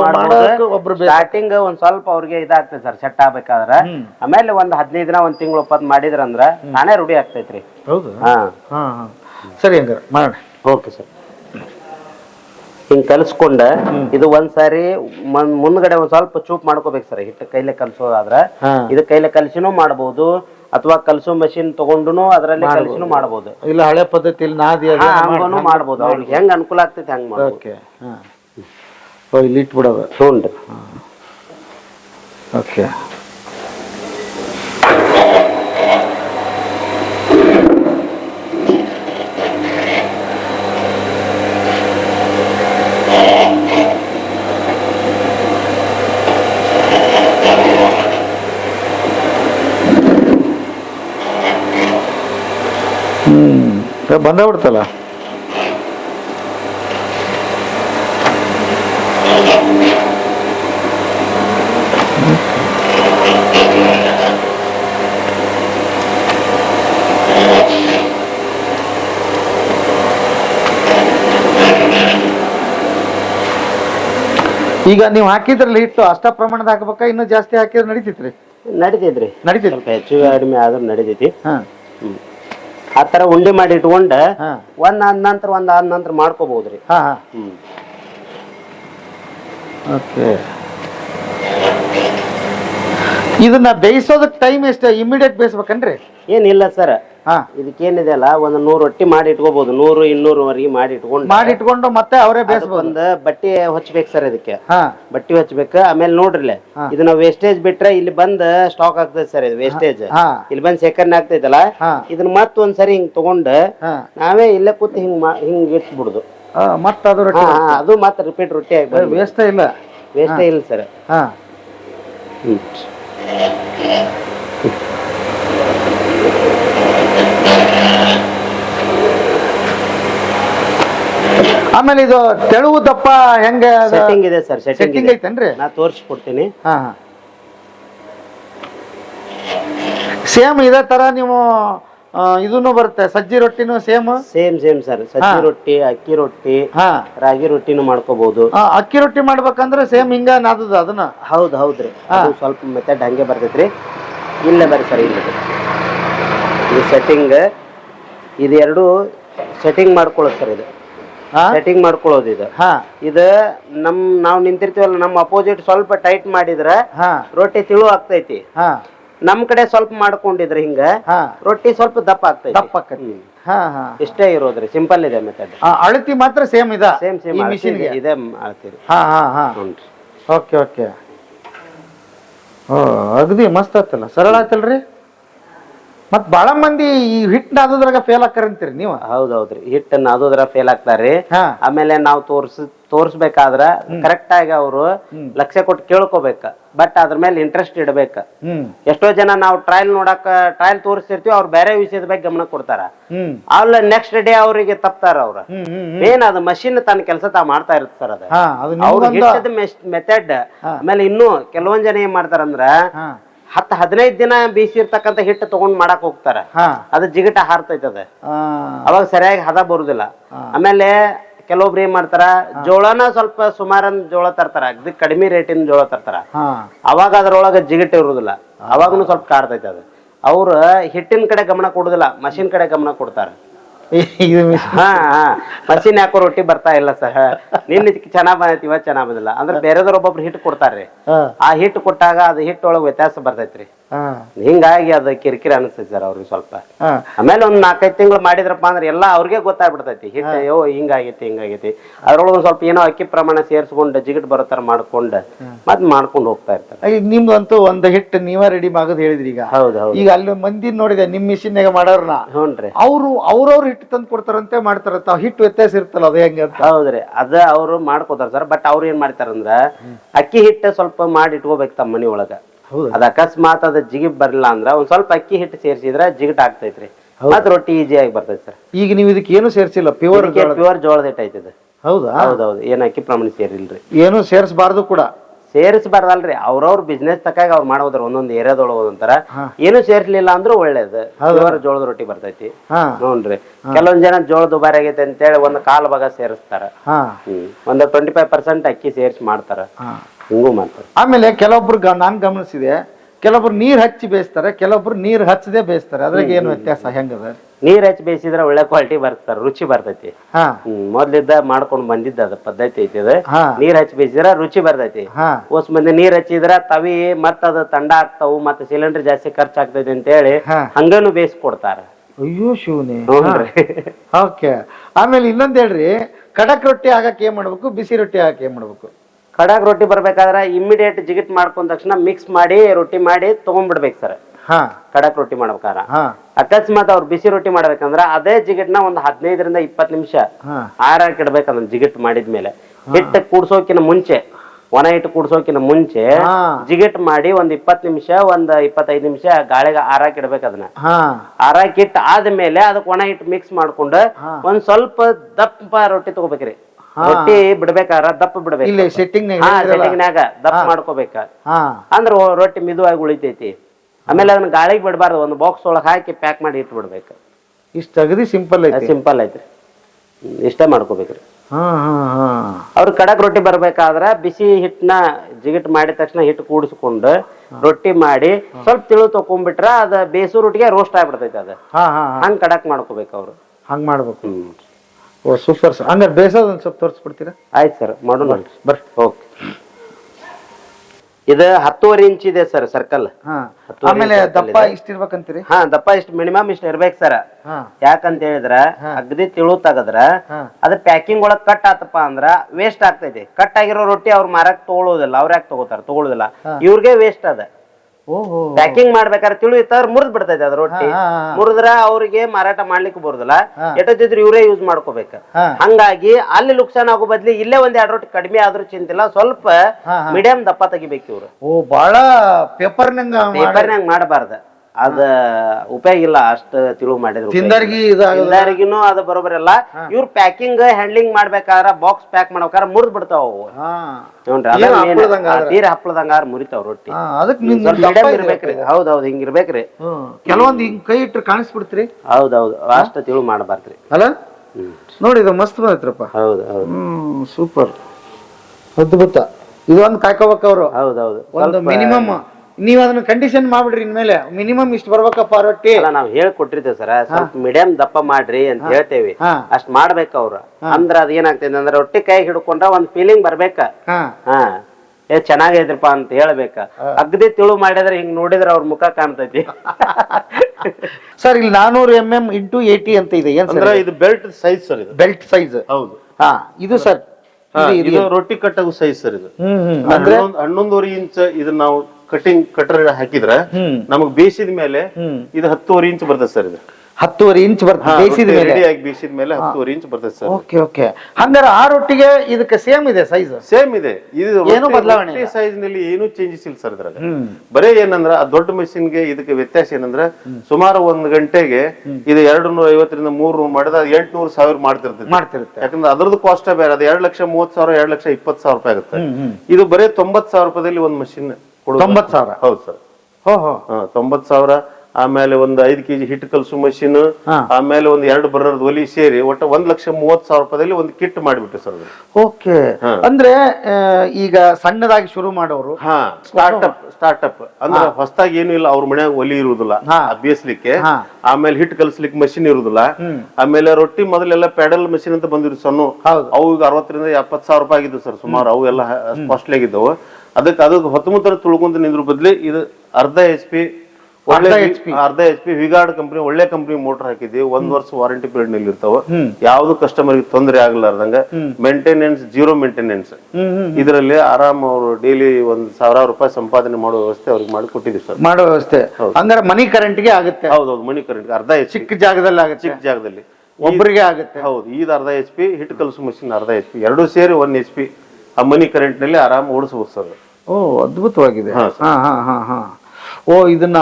S2: ಒಬ್ರು
S6: ಸ್ಟಾರ್ಟಿಂಗ್ ಒಂದ್ ಸ್ವಲ್ಪ ಅವ್ರಿಗೆ ಇದಾಗ್ತದೆ ಸರ್ ಸೆಟ್ ಆಗ್ಬೇಕಾದ್ರ. ಆಮೇಲೆ ಒಂದ್ ಹದಿನೈದು ದಿನ ಒಂದ್ ತಿಂಗಳು ಒಪ್ಪತ್ ಮಾಡಿದ್ರಂದ್ರ ನಾನೇ ರೂಢಿ ಆಗ್ತೈತ್ರಿ.
S2: ಹೌದು. ಸರಿ ಹಂಗಾರ ಮಾಡೋಣ.
S6: Okay sir. ಹಿಂಗ್ ಕಲ್ಸ್ಕೊಂಡ ಇದು ಒಂದ್ ಸಾರಿ ಮುಂದ್ಗಡೆ ಒಂದ್ ಸ್ವಲ್ಪ ಚೂಪ್ ಮಾಡ್ಕೋಬೇಕು ಸರ್ ಹಿಟ್ಟು ಕೈಲೆ ಕಲ್ಸೋದಾದ್ರ. ಇದು ಕೈಲೆ ಕಲ್ಸಿನೂ ಮಾಡಬಹುದು ಅಥವಾ ಕಲ್ಸೋ ಮಷಿನ್ ತಗೊಂಡು ಅದರಲ್ಲಿ ಕಲ್ಸಿನೂ ಮಾಡಬಹುದು
S2: ಇಲ್ಲ ಹಳೆ ಪದ್ಧತಿಯಲ್ಲಿ ನಾದಿ
S6: ಹಾ ಹಂಗನು ಮಾಡ್ಬೋದು. ಅವ್ರಿಗೆ ಹೆಂಗ್ ಅನುಕೂಲ ಆಗ್ತೈತಿ ಹಂಗ್ ಮಾಡ್ಬೋದು.
S2: ಸೊ ಇಲ್ಲಿ ಇಟ್ಬಿಡವೆ
S6: ಸೌಂಡ್
S2: ಓಕೆ ಬಂದ ಬಿಡ್ತಲ್ಲ ಈಗ ನೀವು ಹಾಕಿದ್ರಲ್ಲಿ ಹಿಟ್ಟು ಅಷ್ಟ ಪ್ರಮಾಣದ ಹಾಕ್ಬೇಕಾ? ಇನ್ನೂ ಜಾಸ್ತಿ ಹಾಕಿದ್ರೆ ನಡೀತಿತ್ರಿ?
S6: ನಡಿತೈತ್ರಿ.
S2: ನಡೀತೈತಿ
S6: ಸ್ವಲ್ಪ ಹೆಚ್ಚು ಕಡಿಮೆ ಆದ್ರೂ ನಡಿತೈತಿ.
S2: ಹಾ.
S6: ಆ ತರ ಉಂಡೆ ಮಾಡಿ ಇಟ್ಕೊಂಡ
S2: ಹಾ.
S6: ಒಂದ್ ಆದ ನಂತರ ಒಂದ್ ಆದ ನಂತರ ಮಾಡ್ಕೋಬಹುದ್ರಿ
S2: ಹಾ ಹಾ.
S6: ಹ್ಮ್.
S2: ಓಕೆ. ಇದನ್ನ ಬೇಯಿಸೋದಕ್ಕೆ ಟೈಮ್ ಎಷ್ಟು? ಇಮಿಡಿಯೇಟ್ ಬೇಯಿಸ್ಬೇಕನ್ರಿ?
S6: ಏನಿಲ್ಲ ಸರ್.
S2: ಹಾ.
S6: ಇದಕ್ಕೇನಿದೆ ಅಲ್ಲ ಒಂದ್ ನೂರು ರೊಟ್ಟಿ ಮಾಡಿ ಇಟ್ಕೋಬಹುದು ನೂರು ಇನ್ನೂರುವರೆಗೆ ಮಾಡಿ ಇಟ್ಕೊಂಡು
S2: ಮಾಡಿ ಇಟ್ಕೊಂಡು ಮತ್ತೆ ಅವರೇ ಬೇಯಿಸ್ಬೋದು.
S6: ಒಂದ್ ಬಟ್ಟೆ ಹೊಚ್ಬೇಕು ಸರ್ ಇದಕ್ಕೆ.
S2: ಹಾ.
S6: ಬಟ್ಟೆ ಹೊಚ್ಬೇಕು. ಆಮೇಲೆ ನೋಡ್ರಿಲೆ ಇದನ್ನ ವೇಸ್ಟೇಜ್ ಬಿಟ್ರೆ ಇಲ್ಲಿ ಬಂದ್ ಸ್ಟಾಕ್ ಆಗ್ತದೆ ಸರ್ ಇದು ವೇಸ್ಟೇಜ್
S2: ಹಾ.
S6: ಇಲ್ಲಿ ಬಂದ್ ಶೇಖರಣೆ ಆಗ್ತೈತಲ್ಲ
S2: ಹಾ.
S6: ಇದನ್ನ ಮತ್ ಒಂದ್ಸರಿ ಹಿಂಗ್ ತಗೊಂಡ್
S2: ಹಾ.
S6: ನಾವೇ ಇಲ್ಲೇ ಕೂತ್ ಹಿಂಗ್ ಮಾ- ಹಿಂಗ್ ಇಟ್ಬಿಡುದು.
S2: ಮತ್ತೆ ಅದು
S6: ಹಾ
S2: ರೊಟ್ಟಿ
S6: ಹಾ, ಅದು ಮತ್ತೆ ರಿಪೀಟ್ ರೊಟ್ಟಿ ಆಗ್ಬೋದು.
S2: ವೇಸ್ಟೇ ಇಲ್ಲ.
S6: ವೇಸ್ಟೇ ಇಲ್ಲ ಸರ್.
S2: ಹಾ.
S6: ಹ್ಮ್.
S2: ಆಮೇಲೆ ಇದು ತೆಳುವು ದಪ್ಪ ಹೆಂಗ
S6: ಸೆಟ್ಟಿಂಗ್ ಇದೆ ಸರ್ ಸೆಟ್ಟಿಂಗ್
S2: ಐತೇನ್ರಿ?
S6: ನಾ ತೋರಿಸ್ಕೊಡ್ತೀನಿ.
S2: ಹಾ ಹಾ. ಸೇಮ್ ಇದೇ ತರ ನೀವು ಇದನ್ನು ಬರುತ್ತೆ ಸಜ್ಜಿ ರೊಟ್ಟಿನೂ ಸೇಮ್?
S6: Same same sir. ಸಜ್ಜಿ ರೊಟ್ಟಿ ಅಕ್ಕಿ ರೊಟ್ಟಿ
S2: ಹಾ.
S6: ರಾಗಿ ರೊಟ್ಟಿನು ಮಾಡ್ಕೋಬಹುದು
S2: ಅಕ್ಕಿ ರೊಟ್ಟಿ ಮಾಡ್ಬೇಕಂದ್ರೆ ಸೇಮ್ ಹಿಂಗ ನಾದದ ಅದನ್ನ?
S6: ಹೌದ್ ಹೌದ್ರಿ. ಸ್ವಲ್ಪ ಮೆಥಡ್ ಹಂಗೆ ಬರ್ತೈತ್ರಿ. ಇಲ್ಲ ಬರ್ರಿ ಸರ್ ಇಲ್ಲ. ಇದು ಸೆಟ್ಟಿಂಗ್ ಇದೆರಡು ಎರಡು ಸೆಟ್ಟಿಂಗ್ ಮಾಡ್ಕೊಳ್ಳೋದು ಸರ್ ಇದು. ಸೆಟ್ಟಿಂಗ್ ಮಾಡ್ಕೊಳ್ಳೋದು ಇದು.
S2: ಹಾ.
S6: ಇದು ನಮ್ ನಾವ್ ನಿಂತಿರ್ತೀವಲ್ಲ ನಮ್ ಅಪೋಸಿಟ್ ಸ್ವಲ್ಪ ಟೈಟ್ ಮಾಡಿದ್ರೆ
S2: ಹಾ.
S6: ರೊಟ್ಟಿ ತಿಳು ಆಗ್ತೈತಿ.
S2: ಹಾ.
S6: ನಮ್ ಕಡೆ ಸ್ವಲ್ಪ ಮಾಡ್ಕೊಂಡಿದ್ರೆ ಹಿಂಗ
S2: ಹಾ.
S6: ರೊಟ್ಟಿ ಸ್ವಲ್ಪ ದಪ್ಪ ಆಗ್ತೈತಿ.
S2: ದಪ್ಪ. ಹಾ ಹಾ.
S6: ಇಷ್ಟೇ ಇರೋದ್ರಿ ಸಿಂಪಲ್ ಇದೆ ಮೆಥಡ್
S2: ಅಳತಿ ಮಾತ್ರ ಸೇಮ್ ಇದೆ?
S6: ಸೇಮ್ ಸೇಮ್
S2: ಮಿಷಿನ್
S6: ಇದೆ ಅಳ್ತೀರಿ
S2: ಹಾ ಹಾ ಹಾ. Okay okay. ಅಗದಿ ಮಸ್ತ್ ಆತಲ್ಲ. ಸರಳ ಆತಲ್ರಿ? ಮತ್ ಬಹಳ ಮಂದಿ ಈ ಹಿಟ್ ನಾದೋದ್ರಾಗ ಫೇಲ್ ಅಂತೀರಿ ನೀವು?
S6: ಹೌದೌದ್ರಿ. ಹಿಟ್ ನಾದೋದ್ರ ಫೇಲ್ ಆಗ್ತಾರ್ರಿ.
S2: ಹಾ.
S6: ಆಮೇಲೆ ನಾವು ತೋರ್ಸ ತೋರ್ಸ್ಬೇಕಾದ್ರ ಕರೆಕ್ಟ್ ಆಗಿ ಅವರು ಲಕ್ಷ್ಯ ಕೊಟ್ಟು ಕೇಳ್ಕೊಬೇಕ. ಬಟ್ ಅದ್ರ ಮೇಲೆ ಇಂಟ್ರೆಸ್ಟ್ ಇಡಬೇಕ.
S2: ಹ್ಮ್.
S6: ಎಷ್ಟೋ ಜನ ನಾವು ಟ್ರಯಲ್ ನೋಡಕ್ ಟ್ರಯಲ್ ತೋರಿಸ್ತಿರ್ತೀವಿ ಅವ್ರು ಬೇರೆ ವಿಷಯದ ಬಗ್ಗೆ ಗಮನ ಕೊಡ್ತಾರ.
S2: ಹ್ಮ್.
S6: ನೆಕ್ಸ್ಟ್ ಡೇ ಅವರಿಗೆ ತಪ್ತಾರ ಅವ್ರ.
S2: ಹ್ಮ್ ಹ್ಮ್
S6: ಮೇನ್ ಅದು ಮಷಿನ್ ತನ್ನ ಕೆಲಸ ತಾ ಮಾಡ್ತಾ ಇರ್ತಾರ ಸರ್ ಅದ.
S2: ಹಾ ಅದು
S6: ಅವ್ರು
S2: ನಿಮ್ಗೊಂದು
S6: ಹಿಟ್ಟದ ಮೆಥಡ್ ಆಮೇಲೆ ಇನ್ನು ಕೆಲವೊಂದ್ ಜನ ಏನ್ ಮಾಡ್ತಾರಂದ್ರ
S2: ಹಾ.
S6: ಹತ್ತು ಹದಿನೈದು ದಿನ ಬೀಸಿರ್ತಕ್ಕಂಥ ಹಿಟ್ಟು ತಗೊಂಡ್ ಮಾಡಕ್ ಹೋಗ್ತಾರೆ. ಅದು ಜಿಗಟ ಹಾರ್ತೈತದ. ಅವಾಗ ಸರಿಯಾಗಿ ಹದ ಬರುದಿಲ್ಲ. ಆಮೇಲೆ ಕೆಲವೊಬ್ರು ಏನ್ ಮಾಡ್ತಾರ ಜೋಳನ ಸ್ವಲ್ಪ ಸುಮಾರನ್ ಜೋಳ ತರ್ತಾರ ಅಗ್ದಿ ಕಡಿಮೆ ರೇಟಿನ ಜೋಳ ತರ್ತಾರ. ಅವಾಗ ಅದ್ರೊಳಗ ಜಿಗಟ್ ಇರುದಿಲ್ಲ. ಅವಾಗನು ಸ್ವಲ್ಪ ಕಾಡ್ತೈತೆ ಅದು. ಅವ್ರ ಹಿಟ್ಟಿನ ಕಡೆ ಗಮನ ಕೊಡುದಿಲ್ಲ ಮಷಿನ್ ಕಡೆ ಗಮನ ಕೊಡ್ತಾರ.
S2: ಇದು ಮಿಸ್.
S6: ಹಾ ಹಾ. ಯಾಕೋ ರೊಟ್ಟಿ ಬರ್ತಾ ಇಲ್ಲ ಸಹ. ನಿನ್ನ ಚೆನ್ನಾಗ್ ಬಂದೈತಿ ಇವತ್ತು ಚೆನ್ನಾಗ್ ಬಂದಿಲ್ಲ. ಅಂದ್ರೆ ಬೇರೆದವ್ರ ಒಬ್ಬೊಬ್ರು ಹಿಟ್ಟು ಕೊಡ್ತಾರ್ರಿ.
S2: ಹಾ.
S6: ಆ ಹಿಟ್ ಕೊಟ್ಟಾಗ ಅದು ಒಳಗ್ ವ್ಯತ್ಯಾಸ ಬರ್ತೈತ್ರಿ. ಹಿಂಗಾಗಿ ಅದು ಕಿರಿಕಿರಿ ಅನಿಸ್ತೈತಿ ಸರ್ ಅವ್ರಿಗೆ ಸ್ವಲ್ಪ. ಆಮೇಲೆ ಒಂದ್ ನಾಲ್ಕೈದು ತಿಂಗಳು ಮಾಡಿದ್ರಪ್ಪ ಅಂದ್ರೆ ಎಲ್ಲ ಅವ್ರಿಗೆ ಗೊತ್ತಾಗ್ಬಿಡ್ತೈತಿ. ಹಿಟ್ಟು ಅಯ್ಯೋ ಹಿಂಗಾಗೈತಿ ಹಿಂಗಾಗೈತಿ. ಅದ್ರೊಳಗೆ ಒಂದ್ ಸ್ವಲ್ಪ ಏನೋ ಅಕ್ಕಿ ಪ್ರಮಾಣ ಸೇರಿಸ್ಕೊಂಡು ಜಿಗಿಟ್ ಬರೋ ತರ ಮಾಡ್ಕೊಂಡು ಮತ್ ಮಾಡ್ಕೊಂಡು ಹೋಗ್ತಾ ಇರ್ತಾರೆ.
S2: ಈಗ ನಿಮ್ದಂತೂ ಒಂದ್ ಹಿಟ್ಟು ನೀವೇ ರೆಡಿ ಮಾಡೋದು ಹೇಳಿದ್ರಿ ಈಗ.
S6: ಹೌದು ಹೌದು.
S2: ಈಗ ಅಲ್ಲಿ ಮಂದಿ ನೋಡಿದೆ ನಿಮ್ ಮಿಷಿನ್ ಮಾಡೋರ್ನ.
S6: ಹ್ಞೂನ್ರಿ
S2: ಅವ್ರು ಅವ್ರವ್ರ ಹಿಟ್ಟು ತಂದು ಕೊಡ್ತಾರಂತೆ ಮಾಡ್ತಾರ. ತಾವ್ ಹಿಟ್ಟು ವ್ಯತ್ಯಾಸ ಇರ್ತಲ್ಲ ಅದು ಹೆಂಗ ಅಂತ.
S6: ಹೌದ್ರಿ ಅದ ಅವ್ರು ಮಾಡ್ಕೋತಾರ ಸರ್. ಬಟ್ ಅವ್ರು ಏನ್ ಮಾಡ್ತಾರಂದ್ರ ಅಕ್ಕಿ ಹಿಟ್ಟು ಸ್ವಲ್ಪ ಮಾಡಿ ಇಟ್ಕೋಬೇಕು ತಮ್ಮ ಮನಿ ಒಳಗ? ಅದ ಅಕಸ್ಮಾತ್ ಅದ ಜಿಗಿ ಬರ್ಲಿಲ್ಲ ಅಂದ್ರ ಒಂದ್ ಸ್ವಲ್ಪ ಅಕ್ಕಿ ಹಿಟ್ಟು ಸೇರಿಸಿದ್ರೆ ಜಿಗಿಟ್ ಆಗ್ತೈತ್ರಿ. ಮತ್ ರೊಟ್ಟಿ ಈಜಿಯಾಗಿ ಬರ್ತೈತಿ ಸರ್.
S2: ಈಗ ನೀವು ಇದಕ್ಕೆ ಏನು ಸೇರಿಸಿಲ್ಲ? ಪ್ಯೂರ್
S6: ಪ್ಯೂರ್ ಜೋಳದ ಹಿಟ್ಟು ಐತಿದ.
S2: ಹೌದಾ?
S6: ಹೌದೌದು. ಏನ್ ಅಕ್ಕಿ ಪ್ರಮಾಣ ಸೇರಿಲ್ರಿ.
S2: ಏನು ಸೇರಿಸಬಾರ್ದು ಕೂಡ?
S6: ಸೇರಿಸಬಾರ್ದಲ್ರಿ. ಅವ್ರವ್ರ ಬಿಸ್ನೆಸ್ ತಕ್ಕಾಗ ಅವ್ರು ಮಾಡೋದ್ರ ಒಂದೊಂದು ಏರಿಯಾದೊಳಗ ಒಂದೊಂಥರ ಏನು ಸೇರಿಸಲಿಲ್ಲ ಅಂದ್ರೂ ಒಳ್ಳೇದು. ಪ್ಯೂರ್ ಜೋಳದ ರೊಟ್ಟಿ ಬರ್ತೈತಿ.
S2: ಹೌನ್ರಿ
S6: ಹ್ಞೂನ್ರಿ ಕೆಲವೊಂದ್ ಜನ ಜೋಳ ದುಬಾರಿ ಆಗೈತೆ ಅಂತೇಳಿ ಒಂದ್ ಕಾಲ್ ಭಾಗ ಸೇರಿಸ್ತಾರ. ಒಂದ್ ಟ್ವೆಂಟಿ ಫೈವ್ ಪರ್ಸೆಂಟ್ ಅಕ್ಕಿ ಸೇರಿಸಿ ಮಾಡ್ತಾರ. ಹಿಂಗೂ ಮಾಡ್ತಾರೆ.
S2: ಆಮೇಲೆ ಕೆಲವೊಬ್ರು ನಾನು ಗಮನಿಸಿದೆ ಕೆಲವೊಬ್ರು ನೀರ್ ಹಚ್ಚಿ ಬೇಯಿಸ್ತಾರೆ ಕೆಲವೊಬ್ರು ನೀರ್ ಹಚ್ಚದೆ ಬೇಯಿಸ್ತಾರೆ. ಅದ್ರಾಗ ಏನು ವ್ಯತ್ಯಾಸ? ಹೆಂಗದ?
S6: ನೀರ್ ಹಚ್ಚಿ ಬೇಯಿಸಿದ್ರೆ ಒಳ್ಳೆ ಕ್ವಾಲಿಟಿ ಬರ್ತಾರ ರುಚಿ ಬರ್ತೈತಿ.
S2: ಹಾ.
S6: ಮೊದ್ಲಿದ್ದ ಮಾಡ್ಕೊಂಡ್ ಬಂದಿದ್ದ ಅದ ಪದ್ಧತಿ ಐತಿ ಅದ.
S2: ಹಾ.
S6: ನೀರ್ ಹಚ್ಚಿ ಬೇಯಿಸಿದ್ರ ರುಚಿ ಬರ್ತೈತಿ.
S2: ಹಾ.
S6: ಓಸ್ ಮಂದಿ ನೀರ್ ಹಚ್ಚಿದ್ರ ತವಿ ಮತ್ತ ಅದ ತಂಡ ಆಗ್ತಾವು ಮತ್ತ ಸಿಲಿಂಡರ್ ಜಾಸ್ತಿ ಖರ್ಚ್ ಆಗ್ತೈತಿ ಅಂತ ಹೇಳಿ
S2: ಹಾ.
S6: ಹಂಗನು ಬೇಯಿಸಿ ಕೊಡ್ತಾರ
S2: ಅಯ್ಯೋ ಶಿವನೇ. ಓಕೆ. ಆಮೇಲೆ ಇನ್ನೊಂದ್ ಹೇಳ್ರಿ ಕಡಕ್ ರೊಟ್ಟಿ ಆಗಕ್ ಏನ್ ಮಾಡ್ಬೇಕು ಬಿಸಿ ರೊಟ್ಟಿ ಆಗಕ್ ಏನ್ ಮಾಡ್ಬೇಕು?
S6: ಕಡಾಕ್ ರೊಟ್ಟಿ ಬರ್ಬೇಕಾದ್ರೆ ಇಮಿಡಿಯೇಟ್ ಜಿಗಿಟ್ ಮಾಡ್ಕೊಂಡ ತಕ್ಷಣ ಮಿಕ್ಸ್ ಮಾಡಿ ರೊಟ್ಟಿ ಮಾಡಿ ತಗೊಂಡ್ಬಿಡ್ಬೇಕು ಸರ್.
S2: ಹಾ.
S6: ಕಡಾಕ್ ರೊಟ್ಟಿ ಮಾಡ್ಬೇಕಾರ.
S2: ಹಾ.
S6: ಅಕಸ್ಮಾತ್ ಅವ್ರು ಬಿಸಿ ರೊಟ್ಟಿ ಮಾಡ್ಬೇಕಂದ್ರ ಅದೇ ಜಿಗಿಟ್ನ ಒಂದ್ ಹದಿನೈದರಿಂದ ಇಪ್ಪತ್ ನಿಮಿಷ
S2: ಹಾ.
S6: ಆರಾಕ್ ಇಡ್ಬೇಕು ಅದನ್ನ ಜಿಗಿಟ್ ಮಾಡಿದ್ಮೇಲೆ. ಹಿಟ್ಟು ಕೂಡ್ಸೋಕಿನ ಮುಂಚೆ ಒಣ ಹಿಟ್ಟು ಕೂಡ್ಸೋಕಿನ ಮುಂಚೆ
S2: ಹಾ.
S6: ಜಿಗಿಟ್ ಮಾಡಿ ಒಂದ್ ಇಪ್ಪತ್ ನಿಮಿಷ ಒಂದ್ ಇಪ್ಪತ್ತೈದು ನಿಮಿಷ ಗಾಳಿಗೆ ಆರಾಕ್ ಇಡ್ಬೇಕು ಅದನ್ನ.
S2: ಹಾ.
S6: ಆರಾಕಿಟ್ಟು ಆದ್ಮೇಲೆ ಅದಕ್ಕೆ ಒಣ ಹಿಟ್ಟು ಮಿಕ್ಸ್ ಮಾಡ್ಕೊಂಡು ಒಂದ್ ಸ್ವಲ್ಪ ದಪ್ಪ ರೊಟ್ಟಿ ತಗೋಬೇಕ್ರಿ. ರೊಟ್ಟಿ ಬಿಡ್ಬೇಕಾರ ದಪ್ಪ ಬಿಡ್ಬೇಕು.
S2: ಇಲ್ಲಿ ಸೆಟ್ಟಿಂಗ್
S6: ಹಾ ಸೆಟ್ಟಿಂಗ್ನಾಗ ದಪ್ಪ ಮಾಡ್ಕೋಬೇಕ. ಅಂದ್ರ ರೊಟ್ಟಿ ಮಿದುವಾಗಿ ಉಳಿತೈತಿ. ಆಮೇಲೆ ಅದನ್ನ ಗಾಳಿಗೆ ಬಿಡಬಾರ್ದು ಒಂದು ಬಾಕ್ಸ್ ಒಳಗೆ ಹಾಕಿ ಪ್ಯಾಕ್ ಮಾಡಿ ಇಟ್ಟು ಬಿಡ್ಬೇಕು
S2: ಇಷ್ಟ ಅಗದಿ ಸಿಂಪಲ್ ಐತಿ.
S6: ಸಿಂಪಲ್ ಐತ್ರಿ. ಇಷ್ಟ ಮಾಡ್ಕೋಬೇಕ್ರಿ. ಅವ್ರ ಕಡಕ್ ರೊಟ್ಟಿ ಬರ್ಬೇಕಾದ್ರ ಬಿಸಿ ಹಿಟ್ಟನ್ನ ಜಿಗಿಟ್ ಮಾಡಿದ ತಕ್ಷಣ ಹಿಟ್ಟು ಕೂಡಿಸ್ಕೊಂಡು ರೊಟ್ಟಿ ಮಾಡಿ ಸ್ವಲ್ಪ ತಿಳು ತಕೊಂಡ್ಬಿಟ್ರ ಅದ ಬೇಸು ರೊಟ್ಟಿಗೆ ರೋಸ್ಟ್ ಆಗ್ಬಿಡ್ತೈತಿ ಅದ. ಹಂಗ್ ಕಡಕ್ ಮಾಡ್ಕೋಬೇಕು ಅವ್ರು.
S2: ಹಂಗ್ ಮಾಡ್ಬೇಕು. ಓ ಸೂಪರ್ ಸರ್ ಹಂಗಾರೆ ಬೇಸೋದು ಒಂದು ಸ್ವಲ್ಪ ತೋರಿಸ್ಬಿಡ್ತೀರಾ?
S6: ಆಯ್ತು ಸರ್ ಮಾಡೋಣ.
S2: ಬರ್ರಿ.
S6: ಓಕೆ. ಇದು ಹತ್ತುವರೆ ಇಂಚ್ ಇದೆ ಸರ್ ಸರ್ಕಲ್
S2: ಹಾ.
S6: ಹತ್ತುವರೆ
S2: ಆಮೇಲೆ
S6: circle
S2: ದಪ್ಪ
S6: ಇದೆ.
S2: ಇಷ್ಟ ಇರ್ಬೇಕಂತೀರಿ?
S6: ಹಾ ದಪ್ಪ ಇಷ್ಟ ಮಿನಿಮಮ್ ಇಷ್ಟ ಇರ್ಬೇಕು ಸರ್.
S2: ಹಾ.
S6: ಯಾಕಂತ ಹೇಳಿದ್ರ ಅಗದಿ ತಿಳು ತಗದ್ರ
S2: ಹಾ.
S6: ಅದ ಪ್ಯಾಕಿಂಗ್ ಒಳಗ್ ಕಟ್ ಆತಪ್ಪ ಅಂದ್ರ ವೇಸ್ಟ್ ಆಗ್ತೈತಿ. ಕಟ್ ಆಗಿರೋ ರೊಟ್ಟಿ ಅವ್ರ ಮಾರಕ್ ತಗೊಳ್ಳೋದಿಲ್ಲ ಅವ್ರ ಯಾಕೆ ತಗೋತಾರ? ತಗೊಳ್ಳೋದಿಲ್ಲ ಇವ್ರಿಗೆ ವೇಸ್ಟ್ ಅದ. ಪ್ಯಾಕಿಂಗ್ ಮಾಡ್ಬೇಕಾದ್ರೆ ತಿಳು ಇತ್ತಾರ ಮುರಿದ್ ಬಿಡ್ತೈತೆ ಅದ್ ರೊಟ್ಟಿ. ಮುರಿದ್ರ ಅವ್ರಿಗೆ ಮಾರಾಟ ಮಾಡ್ಲಿಕ್ಕೆ ಬರುದಿಲ್ಲ.
S2: ಹಾ.
S6: ಎಷ್ಟೊತ್ತಿದ್ರು ಇವರೇ ಯೂಸ್ ಮಾಡ್ಕೋಬೇಕ. ಹಂಗಾಗಿ ಅಲ್ಲಿ ಲುಕ್ಸಾನ್ ಆಗೋ ಬದ್ಲಿ ಇಲ್ಲೇ ಒಂದ್ ಎರಡು ರೊಟ್ಟಿ ಕಡಿಮೆ ಆದ್ರೂ ಚಿಂತಿಲ್ಲ ಸ್ವಲ್ಪ. ಮೀಡಿಯಂ ದಪ್ಪ ತೆಗಿಬೇಕು ಇವ್ರು.
S2: ಓ ಪೇಪರ್ನಂಗ
S6: ಪೇಪರ್ನ್ಯಾಗ ಮಾಡಬಾರ್ದ. ಅದ ಉಪಯೋಗ ಇಲ್ಲ ಅಷ್ಟ ತಿಳು ಮಾಡಿದ್ರು
S2: ತಿಂದರ್ಗಿ.
S6: ತಿಂದರ್ಗಿನೂ ಅದು ಬರೋಬರ್ ಇಲ್ಲ. ಇವ್ರ ಪ್ಯಾಕಿಂಗ್ ಹ್ಯಾಂಡ್ಲಿಂಗ್ ಮಾಡ್ಬೇಕಾದ್ರ ಬಾಕ್ಸ್ ಪ್ಯಾಕ್ ಮಾಡ್ಬೇಕಾದ್ರೆ ಮುರಿದ್ ಬಿಡ್ತಾವ ಅವು.
S2: ತೀರ
S6: ಹಪ್ಪಳದಂಗಾರ ಮುರಿತಾವ ರೊಟ್ಟಿ.
S2: ಹೌದೌದು.
S6: ಇರ್ಬೇಕ್ರಿ. ಹೌದ್ ಹೌದ್ ಹಿಂಗ್ ಇರ್ಬೇಕ್ರಿ.
S2: ಕೆಲವೊಂದ್ ಹಿಂಗ್ ಕೈ ಇಟ್ರೆ ಕಾಣಿಸ್ಬಿಡ್ತೀರಿ.
S6: ಹೌದೌದು ಅಷ್ಟ ತಿಳು ಮಾಡಬಾರ್ದ್ರಿ.
S2: ಅಲ್ಲ? ನೋಡಿ ಇದು ಮಸ್ತ್ ಬಂದೈತ್ರಪ್ಪ.
S6: ಹೌದು ಹೌದು.
S2: ಸೂಪರ್. ಅದ್ಭುತ. ಇದೊಂದು ಕಾಯ್ಕೋಬೇಕು ಅವರು.
S6: ಹೌದೌದು.
S2: ಒಂದು ಮಿನಿಮಮ್. ನೀವ್ ಅದನ್ನ ಕಂಡೀಷನ್ ಮಾಡ್ಬಿಡ್ರಿ ಇನ್ಮೇಲೆ. ಮಿನಿಮಮ್ ಇಷ್ಟು ಬರ್ಬೇಕಪ್ಪ ರೊಟ್ಟಿ.
S6: ಅಲ್ಲ ನಾವ್ ಹೇಳ್ಕೊಟ್ಟಿರ್ತೇವೆ ಸರ್. ಸ್ವಲ್ಪ ಮೀಡಿಯಂ ದಪ್ಪ ಮಾಡ್ರಿ ಅಂತ ಹೇಳ್ತೇವಿ.
S2: ಹಾ.
S6: ಅಷ್ಟ್ ಮಾಡ್ಬೇಕ ಅವ್ರ. ಅಂದ್ರ ಅದ್ ಏನಾಗ್ತದೆ ಅಂದ್ರೆ ರೊಟ್ಟಿ ಕೈ ಹಿಡ್ಕೊಂಡ್ರ ಒಂದ್ ಫೀಲಿಂಗ್ ಬರ್ಬೇಕ.
S2: ಹಾ.
S6: ಹಾ. ಏ ಚೆನ್ನಾಗೈತ್ರಪ್ಪ ಅಂತ ಹೇಳ್ಬೇಕ. ಅಗ್ದಿ ತಿಳು ಮಾಡಿದ್ರೆ ಹಿಂಗ್ ನೋಡಿದ್ರ ಅವ್ರ ಮುಖ ಕಾಣ್ತೈತಿ.
S2: ಸರ್ ಇಲ್ಲಿ ನಾನೂರು ಎಂ ಎಂ ಇಂಟು ಏಟಿ ಅಂತ ಇದೆ. ಏನ್
S1: ಅಂದ್ರೆ
S2: ಸರ್
S1: ಇದು ಬೆಲ್ಟ್ ಸೈಜ್ ಸರ್ ಇದು.
S2: ಬೆಲ್ಟ್ ಸೈಜ್
S1: ಹೌದು.
S2: ಹಾ ಇದು ಸರ್
S1: ಹಾ, ಇದು ರೊಟ್ಟಿ ಕಟ್ಟಗು ಸೈಜ್ ಸರ್ ಇದು.
S2: ಹ್ಮ್ ಹ್ಮ್. ಅಂದ್ರೆ?
S1: ಹನ್ನೊಂದ್- ಹನ್ನೊಂದುವರೆ ಇಂಚ್ ಇದನ್ನ ನಾವು ಕಟಿಂಗ್ ಕಟರ್ ಹಾಕಿದ್ರೆ. ನಮಗ್ ಬೇಯಿಸಿದ ಮೇಲೆ. ಇದು ಹತ್ತುವರೆ ಇಂಚ್ ಬರ್ತದೆ ಸರ್ ಇದು.
S2: ಹತ್ತುವರೆ ಇಂಚ್ ಬರ್ತದೆ ಬೇಯಿಸಿದ ಮೇಲೆ?
S1: ಬೇಯಿಸಿದ ಹತ್ತುವರೆ ಇಂಚ್ ಬರ್ತದೆ ಸರ್.
S2: Okay okay. ಹಂಗಾರೆ ಆ ರೊಟ್ಟಿಗೆ ಇದಕ್ಕೆ ಸೇಮ್ ಇದೆ ಸೈಜ್
S1: ಸೇಮ್ ಇದೆ. ಇದು
S2: ಏನು ಬದಲಾವಣೆ ಇಲ್ಲ.
S1: ಸೈಜ್ನಲ್ಲಿ ಏನು ಚೇಂಜಸ್ ಇಲ್ಲ ಸರ್ ಇದ್ರಾಗ ಬರೇ ಏನಂದ್ರ ಆ ದೊಡ್ಡ machine ಗೆ ಇದಕ್ಕೆ ವ್ಯತ್ಯಾಸ ಏನಂದ್ರ ಸುಮಾರು ಒಂದ್ ಗಂಟೆಗೆ ಇದು ಎರಡು ನೂರ ಐವತ್ತರಿಂದ ಮೂರ್ ಮಾಡಿದ ಎಂಟ್ನೂರು ಸಾವಿರ ಮಾಡ್ತಿರ್ತದೆ.
S2: ಮಾಡ್ತಿರುತ್ತೆ.
S1: ಯಾಕಂದ್ರೆ ಅದ್ರದ್ದು ಕಾಸ್ಟ್ ಬೇರೆ ಅದು ಎರಡ್ ಲಕ್ಷ ಮೂವತ್ ಸಾವಿರ ಎರಡ್ ಲಕ್ಷ ಇಪ್ಪತ್ ಸಾವಿರ ರೂಪಾಯಿ ಆಗುತ್ತೆ. ಇದು ಬರೇ ತೊಂಬತ್ ಸಾವಿರ ರೂಪಾಯಿದಲ್ಲಿ ಒಂದ್ ಮಷಿನ್
S2: ತೊಂಬತ್ ಸಾವಿರ?
S1: ಹೌದು ಸರ್. ತೊಂಬತ್ತು ಸಾವಿರ ಆಮೇಲೆ ಒಂದು ಐದು ಕೆಜಿ ಹಿಟ್ ಕಲಸು ಮಷಿನ್ ಆಮೇಲೆ ಒಂದು ಎರಡು ಬರ್ನರ್ ಒಲಿ ಸೇರಿ ಒಟ್ಟು ಒಂದ್ ಲಕ್ಷ ಮೂವತ್ ಸಾವಿರ ರೂಪಾಯಿ ಒಂದು ಕಿಟ್ ಮಾಡಿಬಿಟ್ಟು ಸರ್
S2: ಓಕೆ. ಅಂದ್ರೆ ಈಗ ಸಣ್ಣದಾಗಿ ಶುರು ಮಾಡೋರು
S1: ಹಾ ಸ್ಟಾರ್ಟ್ಅಪ್ ಸ್ಟಾರ್ಟ್ಅಪ್ ಅಂದ್ರೆ ಹೊಸದಾಗಿ ಏನು ಇಲ್ಲ ಅವ್ರ ಮನ್ಯಾಗ ಒಲಿ ಇರುವುದಿಲ್ಲ. ಬೇಯಿಸ್ಲಿಕ್ಕೆ. ಆಮೇಲೆ ಹಿಟ್ ಕಲಸ್ಲಿಕ್ಕೆ ಮಷಿನ್ ಇರುವುದಿಲ್ಲ. ಆಮೇಲೆ ರೊಟ್ಟಿ ಮೊದಲೆಲ್ಲ ಪ್ಯಾಡಲ್ ಮಷಿನ್ ಅಂತ ಬಂದಿರು ಸಣ್ಣ. ಅವು ಈಗ ಅರವತ್ತರಿಂದ ಎಪ್ಪತ್ ಸಾವಿರ ರೂಪಾಯಿ ಆಗಿದ್ದು ಸರ್ ಸುಮಾರು. ಅವು ಎಲ್ಲ ಕಾಸ್ಟ್ಲಿ ಆಗಿದ್ದವು. ಅದಕ್ಕೆ ಅದಕ್ಕೆ ಹೊತ್ತಮುತ್ತರ ತುಳ್ಕೊಂತ ನಿಂದ್ರ ಬದ್ಲಿ ಇದು ಅರ್ಧ ಎಚ್ ಪಿ ಒಳ್ಳೆ
S2: ಅರ್ಧ ಪಿ.
S1: ಅರ್ಧ ಎಚ್ ಪಿ ವಿಗಾರ್ಡ್ ಕಂಪನಿ ಒಳ್ಳೆ ಕಂಪನಿ ಮೋಟರ್ ಹಾಕಿದ್ವಿ. ಒಂದ್ ವರ್ಷ ವಾರಂಟಿ ಪೀರಿಯಡ್ನಲ್ಲಿ ಇರ್ತಾವ. ಯಾವ್ದು ಕಸ್ಟಮರ್ ತೊಂದರೆ ಆಗ್ಲಾರ್ದಂಗ ಮೇಂಟೆನೆನ್ಸ್ ಜೀರೋ ಮೇಂಟೆನೆನ್ಸ್ ಇದರಲ್ಲಿ ಆರಾಮ್ ಅವರು ಡೈಲಿ ಒಂದ್ ಸಾವಿರಾರು ರೂಪಾಯಿ ಸಂಪಾದನೆ ಮಾಡುವ ವ್ಯವಸ್ಥೆ ಅವ್ರಿಗೆ ಮಾಡಿ ಕೊಟ್ಟಿದ್ದೀವಿ ಸರ್.
S2: ಮಾಡೋ ವ್ಯವಸ್ಥೆ. ಅಂದ್ರೆ ಮನಿ ಕರೆಂಟ್ಗೆ ಆಗುತ್ತೆ.
S1: ಹೌದೌದು ಮನಿ ಕರೆಂಟ್ ಅರ್ಧ ಎಚ್
S2: ಚಿಕ್ಕ ಜಾಗದಲ್ಲಿ ಆಗುತ್ತೆ.
S1: ಚಿಕ್ಕ ಜಾಗದಲ್ಲಿ.
S2: ಒಬ್ಬರಿಗೆ ಆಗುತ್ತೆ.
S1: ಹೌದು ಇದು ಅರ್ಧ ಎಚ್ ಪಿ ಹಿಟ್ ಕಲಸು ಮಷಿನ್ ಅರ್ಧ ಎಚ್ ಪಿ. ಎರಡು ಸೇರಿ ಒನ್ ಎಚ್ ಪಿ. ಆ ಮನಿ ಕರೆಂಟ್ನಲ್ಲಿ ಆರಾಮ್ ಓಡಿಸಬಹುದು ಸರ್.
S2: ಓ ಅದ್ಭುತವಾಗಿದೆ.
S1: ಹಾ,
S2: ಹಾ ಹಾ ಹಾ ಓ ಇದನ್ನ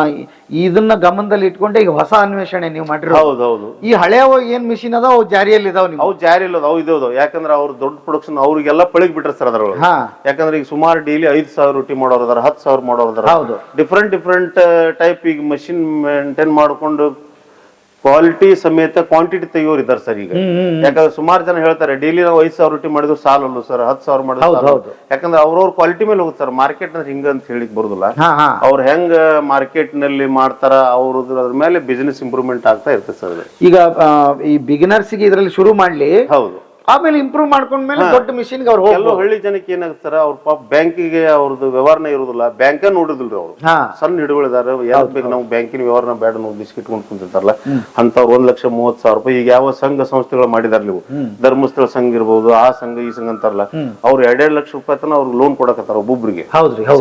S2: ಇದನ್ನ ಗಮನದಲ್ಲಿ ಇಟ್ಕೊಂಡೆ ಈಗ ಹೊಸ ಅನ್ವೇಷಣೆ ನೀವು ಮಾಡಿರೋ
S1: ಹೌದು ಹೌದು.
S2: ಈ ಹಳೆ ಏನ್ ಮಿಷಿನ್ ಅದ ಅವು ಜಾರಿಯಲ್ಲಿ ಇದಾವ ನೀವು
S1: ಅವು ಜಾರಿ ಇಲ್ಲ ಅವು ಇದಾವ ಯಾಕಂದ್ರೆ ಅವ್ರು ದೊಡ್ಡ ಪ್ರೊಡಕ್ಷನ್ ಅವ್ರಿಗೆಲ್ಲ ಪಳಗ್ ಬಿಟ್ರೆ ಸರ್ ಅದ್ರೊಳಗೆ.
S2: ಹಾ.
S1: ಯಾಕಂದ್ರೆ ಈಗ ಸುಮಾರು ಡೈಲಿ ಐದ್ ಸಾವಿರ ರೊಟ್ಟಿ ಮಾಡೋರು ಅದಾರ ಹತ್ತು ಸಾವಿರ ಮಾಡೋರು ಅದಾರ.
S2: ಹೌದು.
S1: ಡಿಫ್ರೆಂಟ್ ಡಿಫ್ರೆಂಟ್ ಟೈಪ್ ಈಗ ಮಷಿನ್ ಮೇಂಟೈನ್ ಮಾಡ್ಕೊಂಡು ಕ್ವಾಲಿಟಿ ಸಮೇತ ಕ್ವಾಂಟಿಟಿ ತೆಗಿಯೋರು ಇದಾರೆ ಸರ್ ಈಗ. ಯಾಕಂದ್ರೆ ಸುಮಾರು ಜನ ಹೇಳ್ತಾರೆ ಡೈಲಿ ನಾವು ಐದು ಸಾವಿರ ರೊಟ್ಟಿ ಮಾಡಿದ್ರು ಸಾಲಲ್ಲ ಸರ್ ಹತ್ತು ಸಾವಿರ ಮಾಡಿದ್ರು. ಯಾಕಂದ್ರೆ ಅವ್ರವ್ರ ಕ್ವಾಲಿಟಿ ಮೇಲೆ ಹೋಗುತ್ತೆ ಸರ್ ಮಾರ್ಕೆಟ್ ಅಂದ್ರೆ ಹಿಂಗ ಅಂತ ಹೇಳಿಕ್ ಬರುದಿಲ್ಲ. ಅವ್ರು ಹೆಂಗ ಮಾರ್ಕೆಟ್ನಲ್ಲಿ ಮಾಡ್ತಾರ ಅವ್ರದ್ರ ಅದ್ರ ಮೇಲೆ ಬಿಸಿನೆಸ್ ಇಂಪ್ರೂವ್ಮೆಂಟ್ ಆಗ್ತಾ ಇರ್ತದೆ ಸರ್
S2: ಈಗ ಈ ಬಿಗಿನರ್ಸ್ ಇದರಲ್ಲಿ ಶುರು ಮಾಡ್ಲಿ.
S1: ಹೌದು.
S2: ಆಮೇಲೆ ಇಂಪ್ರೂವ್ ಮಾಡ್ಕೊಂಡ್ಮೇಲೆ ದೊಡ್ಡ ಮಿಷಿನ್ಗೆ ಅವ್ರು
S1: ಕೆಲವು
S2: ಹೋಗ್ಬೋದು
S1: ಹಳ್ಳಿ ಜನಕ್ಕೆ ಏನಾಗ್ತಾರ ಅವ್ರ ಪಾಪ ಬ್ಯಾಂಕಿಗೆ ಅವ್ರದ್ದು ವ್ಯವಹಾರನೇ ಇರುದಿಲ್ಲ ಬ್ಯಾಂಕ ನೋಡುದಿಲ್ರಿ ಅವ್ರು. ಸಣ್ಣ ಹಿಡುಗಳಿದಾರೆ ಯಾರು ಬೇಕು ನಾವು ಬ್ಯಾಂಕಿನ ವ್ಯವಹಾರನ ಬೇಡ ನಾವು ಬಿಸ್ಕಿಟ್ ಕೊಂಡು ಕುಂತಿರ್ತಾರಲ್ಲ ಅಂತವ್ರು ಒಂದ್ ಲಕ್ಷ ಮೂವತ್ ಸಾವಿರ ರೂಪಾಯಿ ಈಗ ಯಾವ ಸಂಘ ಸಂಸ್ಥೆಗಳು ಮಾಡಿದಾರ ನೀವು? ಧರ್ಮಸ್ಥಳ ಸಂಘ ಇರ್ಬೋದು ಆ ಸಂಘ ಈ ಸಂಘ ಅಂತಾರಲ್ಲ ಅವ್ರು ಎರಡೆರಡು ಲಕ್ಷ ರೂಪಾಯಿ ತನ ಅವ್ರಿಗೆ ಲೋನ್ ಕೊಡಕತ್ತಾರ ಒಬ್ಬೊಬ್ರಿಗೆ.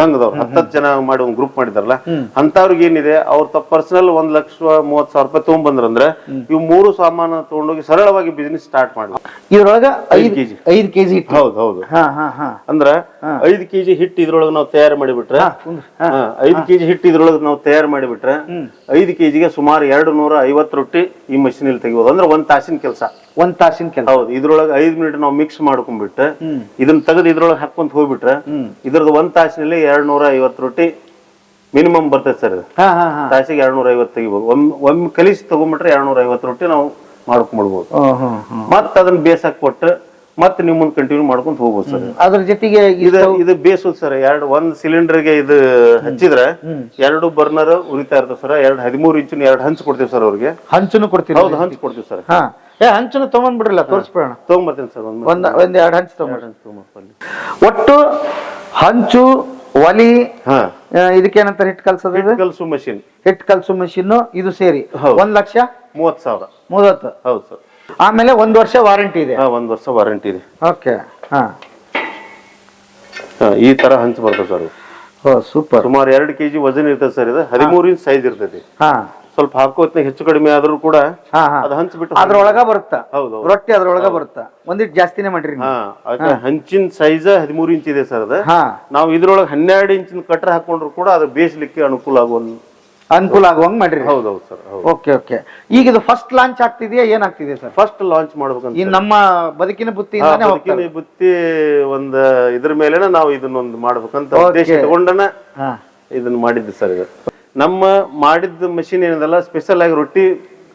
S1: ಸಂಘದವ್ರು. ಹತ್ತತ್ತು ಜನ ಮಾಡಿ ಒಂದು ಗ್ರೂಪ್ ಮಾಡಿದಾರಲ್ಲ ಅಂತವ್ರಿಗೆ ಏನಿದೆ ಅವ್ರ ತಪ್ಪ ಪರ್ಸನಲ್ ಒಂದ್ ಲಕ್ಷ ಮೂವತ್ ಸಾವಿರ ರೂಪಾಯಿ ತಗೊಂಡ್ಬಂದ್ರಂದ್ರೆ ಇವ್ ಮೂರು ಸಾಮಾನು ತಗೊಂಡೋಗಿ ಸರಳವಾಗಿ ಬಿಸ್ನೆಸ್ ಸ್ಟಾರ್ಟ್ ಮಾಡ್ಲಿ
S2: ಇದ್ರೊಳಗ
S1: ಐದ್ ಕೆಜಿ.
S2: ಐದ್ ಕೆಜಿ ಹಿಟ್ಟು.
S1: ಹೌದು ಹೌದು.
S2: ಹಾ ಹಾ ಹಾ.
S1: ಅಂದ್ರ ಐದ್ ಕೆಜಿ ಹಿಟ್ಟು ಇದ್ರೊಳಗ ನಾವು ತಯಾರು ಮಾಡಿಬಿಟ್ರೆ ಐದ್ ಕೆಜಿ ಹಿಟ್ಟು ಇದ್ರೊಳಗ ನಾವು ತಯಾರು ಮಾಡಿಬಿಟ್ರೆ ಐದು ಕೆಜಿಗೆ ಸುಮಾರು ಎರಡು ನೂರ ಐವತ್ತು ರೊಟ್ಟಿ ಈ machine ಇಲ್ಲಿ ತೆಗಿಬಹುದು ಅಂದ್ರೆ ಒಂದ್ ತಾಸಿನ ಕೆಲಸ.
S2: ಒಂದ್ ತಾಸಿನ ಕೆಲಸ.
S1: ಹೌದು ಇದ್ರೊಳಗ ಐದ್ ಮಿನಿಟ್ ನಾವು ಮಿಕ್ಸ್ ಮಾಡ್ಕೊಂಡ್ಬಿಟ್ಟು ಇದನ್ನ ತೆಗೆದು ಇದ್ರೊಳಗ ಹಾಕೊಂತ ಹೋಗ್ಬಿಟ್ರೆ ಇದ್ರದ್ದು ಒಂದ್ ತಾಸಿನಲ್ಲಿ ಎರಡ್ ನೂರ ಐವತ್ತು ರೊಟ್ಟಿ ಮಿನಿಮಮ್ ಬರ್ತೈತೆ ಸರ್ ತಾಸಿಗೆ ಎರಡ್ನೂರ ಐವತ್ತು ತೆಗಿಬಹುದು ಒಮ್ಮೆ ಒಮ್ಮೆ ಕಲಿಸಿ ತಗೊಂಡ್ಬಿಟ್ರೆ ಎರಡ್ನೂರ ಐವತ್ತು ರೊಟ್ಟಿ ನಾವು ಮಾಡ್ಕೊಂಡ್ಬಿಡ್ಬೋದು. ಮತ್ತೆ ಅದನ್ನ ಬೇಸಕ್ ಕೊಟ್ಟು ಮತ್ತೆ ನೀವು ಮುಂದೆ ಕಂಟಿನ್ಯೂ ಮಾಡ್ಕೊಂತ ಹೋಗ್ಬೋದು ಸರ್.
S2: ಅದ್ರ ಜೊತೆಗೆ
S1: ಇದು
S2: ಇದು
S1: ಬೇಸೋದು ಸರ್. ಎರಡು ಒಂದ್ ಸಿಲಿಂಡರ್ಗೆ ಇದು ಹಚ್ಚಿದ್ರೆ ಎರಡು ಬರ್ನರ್ ಉರಿತಾ ಇರ್ತದೆ ಸರ್. ಎರಡು ಹದಿಮೂರು ಇಂಚಿನ ಎರಡು ಹಂಚ್ ಕೊಡ್ತೀವಿ ಸರ್ ಅವ್ರಿಗೆ.
S2: ಹಂಚನು ಕೊಡ್ತೀವಿ
S1: ಹೌದು ಹಂಚ್ ಕೊಡ್ತೀವಿ ಸರ್.
S2: ಏ ಹಂಚನು ತಗೊಂಡ್ಬಿಡ್ರಲ್ಲ ತೋರಿಸ್ಬಿಡೋಣ.
S1: ತಗೊಂಬರ್ತೀನಿ ಸರ್ ಒಂದ್
S2: ಒಂದ್ ಎರಡು ಹಂಚು
S1: ತಗೊಂಡ್ಬಿಡೋಣ.
S2: ಒಟ್ಟು ಹಂಚು ಒಲಿ ಇದಕ್ಕೇನಂತಾರೆ ಹಿಟ್ ಕಲ್ಸೋದು ಹಿಟ್
S1: ಕಲ್ಸು ಮಷಿನ್
S2: ಹಿಟ್ ಕಲ್ಸು ಮಷಿನ್ ಇದು ಸೇರಿ. ಒಂದ್ ಲಕ್ಷ?
S1: ಮೂವತ್ ಸಾವಿರ.
S2: ಮೂವತ್ತು.
S1: ಹೌದು ಸರ್.
S2: ಆಮೇಲೆ ಒಂದು ವರ್ಷ ವಾರಂಟಿ ಇದೆ.
S1: ಹಾ ಒಂದ್ ವರ್ಷ ವಾರಂಟಿ ಇದೆ.
S2: ಓಕೆ ಹಾ.
S1: ಹಾ, ಈ ತರ ಹಂಚ್ ಬರ್ತದೆ ಸರ್
S2: ಓ ಸೂಪರ್.
S1: ಸುಮಾರು ಎರಡು ಕೆಜಿ ವಜನ್ ಇರ್ತದೆ ಸರ್ ಇದು. ಹದಿಮೂರು ಇಂಚ್ ಸೈಜ್ ಇರ್ತೈತಿ.
S2: ಹಾ.
S1: ಸ್ವಲ್ಪ ಹಾಕೋತ್ನಾಗ ಹೆಚ್ಚು ಕಡಿಮೆ ಆದ್ರೂ ಕೂಡ
S2: ಹಾ ಹಾ.
S1: ಅದು ಹಂಚ್ ಬಿಟ್ಟು
S2: ಅದ್ರೊಳಗ ಬರುತ್ತ?
S1: ಹೌದು ಹೌದು.
S2: ರೊಟ್ಟಿ ಅದ್ರೊಳಗ ಬರುತ್ತ? ಒಂದಿಟ್ಟು ಜಾಸ್ತಿನೇ ಮಾಡ್ರಿ ನೀವು.
S1: ಹಾ ಅದಕ್ಕೆ ಹಂಚಿನ ಸೈಜ್ ಹದಿಮೂರು ಇಂಚ್ ಇದೆ ಸರ್ ಅದು.
S2: ಹಾ.
S1: ನಾವು ಇದ್ರೊಳಗೆ ಹನ್ನೆರಡು ಇಂಚಿನ ಕಟ್ರ ಹಾಕೊಂಡ್ರು ಕೂಡ ಅದು ಬೇಯಿಸ್ಲಿಕ್ಕೆ ಅನುಕೂಲ ಆಗುವ
S2: ಅನುಕೂಲ ಆಗುವಂಗ್ ಮಾಡ್ರಿ.
S1: ಹೌದೌದು ಸರ್ ಹೌದು.
S2: Okay okay. ಈಗ ಇದು ಫಸ್ಟ್ ಲಾಂಚ್ ಆಗ್ತಿದೆಯಾ ಏನಾಗ್ತಿದೆ ಸರ್?
S1: ಫಸ್ಟ್ ಲಾಂಚ್ ಮಾಡ್ಬೇಕಂತ
S2: ಈ ನಮ್ಮ ಬದುಕಿನ
S1: ಬುತ್ತಿ
S2: ಬುತ್ತಿಯಿಂದಾನೇ
S1: ಬದುಕಿನ
S2: ಹೋಗ್ತಾರೆ.
S1: ಬುತ್ತಿ ಒಂದ್ ಇದ್ರ ಮೇಲೆನ ನಾವು ಇದನ್ನೊಂದು ಮಾಡ್ಬೇಕಂತ. ಉದ್ದೇಶ
S2: ಹಾ.
S1: ಇದನ್ನ ಮಾಡಿದ್ದು ಸರ್ ಇದು. ನಮ್ಮ ಮಾಡಿದ ಮಷಿನ್ ಏನದಲ್ಲ ಸ್ಪೆಷಲ್ ಆಗಿ ರೊಟ್ಟಿ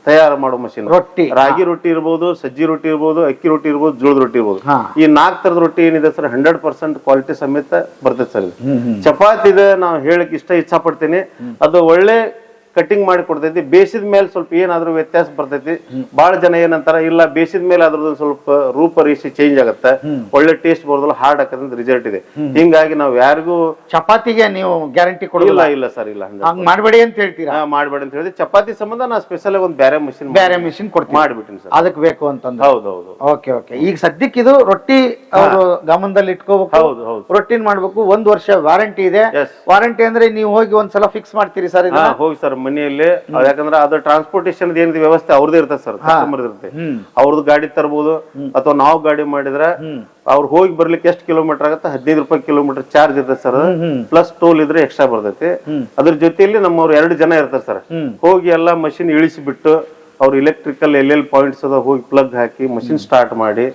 S1: ತಯಾರು ಮಾಡೋ ಮಷಿನ್.
S2: ರೊಟ್ಟಿ.
S1: ರಾಗಿ ರೊಟ್ಟಿ ಇರ್ಬೋದು ಸಜ್ಜಿ ರೊಟ್ಟಿ ಇರ್ಬೋದು ಅಕ್ಕಿ ರೊಟ್ಟಿ ಇರ್ಬೋದು ಜೋಳದ ರೊಟ್ಟಿ ಇರ್ಬೋದು. ಈ ನಾಲ್ಕು ತರದ ರೊಟ್ಟಿ ಏನಿದೆ ಸರ್ ಹಂಡ್ರೆಡ್ ಪರ್ಸೆಂಟ್ ಕ್ವಾಲಿಟಿ ಸಮೇತ ಬರ್ತದೆ ಸರ್ ಚಪಾತಿ ಇದೆ ನಾವು ಹೇಳಕ್ ಇಷ್ಟ ಇಚ್ಛಾ ಪಡ್ತೀನಿ ಅದು ಒಳ್ಳೆ ಕಟಿಂಗ್ ಮಾಡಿ ಕೊಡ್ತೈತಿ. ಬೇಸಿದ ಮೇಲೆ ಸ್ವಲ್ಪ ಏನಾದ್ರೂ ವ್ಯತ್ಯಾಸ ಬರ್ತೈತಿ. ಬಹಳ ಜನ ಏನಂತಾರ ಇಲ್ಲ ಬೇಸಿದ ಮೇಲೆ ಅದ್ರದ್ದು ಸ್ವಲ್ಪ ರೂಪರೇಷೆ ಚೇಂಜ್ ಆಗುತ್ತೆ. ಒಳ್ಳೆ ಟೇಸ್ಟ್ ಬರೋದಿಲ್ಲ ಹಾರ್ಡ್ ಆಗತ್ತೆ ರಿಸಲ್ಟ್ ಇದೆ. ಹಿಂಗಾಗಿ ನಾವು ಯಾರಿಗೂ
S2: ಚಪಾತಿಗೆ ನೀವು ಗ್ಯಾರಂಟಿ ಕೊಡೋದಿಲ್ಲ?
S1: ಇಲ್ಲ ಸರ್ ಇಲ್ಲ ಹಂಗ
S2: ಮಾಡಬೇಡಿ ಅಂತ ಹೇಳ್ತೀರಾ?
S1: ಮಾಡಬೇಡಿ ಅಂತ ಹೇಳಿ ಚಪಾತಿ ಸಂಬಂಧ ನಾ ಸ್ಪೆಷಲ್ ಒಂದು ಬೇರೆ ಮಿಷಿನ್
S2: ಬೇರೆ ಮಿಷಿನ್ ಕೊಡ್ತೀನಿ
S1: ಮಾಡ್ಬಿಟ್ಟಿನಿ ಸರ್.
S2: ಅದಕ್ಕೆ ಬೇಕು ಅಂತಂದ್ರೆ?
S1: ಹೌದು ಹೌದು
S2: ಓಕೆ ಓಕೆ. ಈಗ ಸದ್ಯಕ್ಕೆ ಇದು ರೊಟ್ಟಿ ಅವರು ಗಮನದಲ್ಲಿ ಇಟ್ಕೋಬೇಕು.
S1: ಹೌದು ಹೌದು.
S2: ರೊಟ್ಟಿನ ಮಾಡ್ಬೇಕು. ಒಂದ್ ವರ್ಷ ವಾರಂಟಿ ಇದೆ. ವಾರಂಟಿ ಅಂದ್ರೆ ನೀವು ಹೋಗಿ ಒಂದ್ಸಲ ಫಿಕ್ಸ್ ಮಾಡ್ತೀರಿ ಸರ್
S1: ಹೋಗಿ ಸರ್. ಮನೆಯಲ್ಲಿ ಯಾಕಂದ್ರೆ ಅದ್ರ ಟ್ರಾನ್ಸ್ಪೋರ್ಟೇಷನ್ ಏನಿದೆ ವ್ಯವಸ್ಥೆ ಅವ್ರದ್ದು ಇರ್ತದೆ ಸರ್ ಕಸ್ಟಮರ್ ಇರುತ್ತೆ ಅವ್ರದ್ದು ಗಾಡಿ ತರಬಹುದು ಅಥವಾ ನಾವು ಗಾಡಿ ಮಾಡಿದ್ರೆ ಅವ್ರು ಹೋಗಿ ಬರ್ಲಿಕ್ಕೆ ಎಷ್ಟು ಕಿಲೋಮೀಟರ್ ಆಗುತ್ತೆ? ಹದಿನೈದು ರೂಪಾಯಿ ಕಿಲೋಮೀಟರ್ ಚಾರ್ಜ್ ಇರ್ತದೆ ಸರ್ ಪ್ಲಸ್ ಟೋಲ್ ಇದ್ರೆ ಎಕ್ಸ್ಟ್ರಾ ಬರ್ತೈತಿ. ಅದ್ರ ಜೊತೆಯಲ್ಲಿ ನಮ್ಮವ್ರು ಎರಡು ಜನ ಇರ್ತಾರೆ ಸರ್. ಹೋಗಿ ಎಲ್ಲಾ ಮಷಿನ್ ಇಳಿಸಿಬಿಟ್ಟು ಅವ್ರ ಇಲೆಕ್ಟ್ರಿಕಲ್ ಎಲ್ಲೆಲ್ಲಿ ಪಾಯಿಂಟ್ಸ್ ಅದ ಹೋಗಿ ಪ್ಲಗ್ ಹಾಕಿ ಮಷಿನ್ ಸ್ಟಾರ್ಟ್ ಮಾಡಿ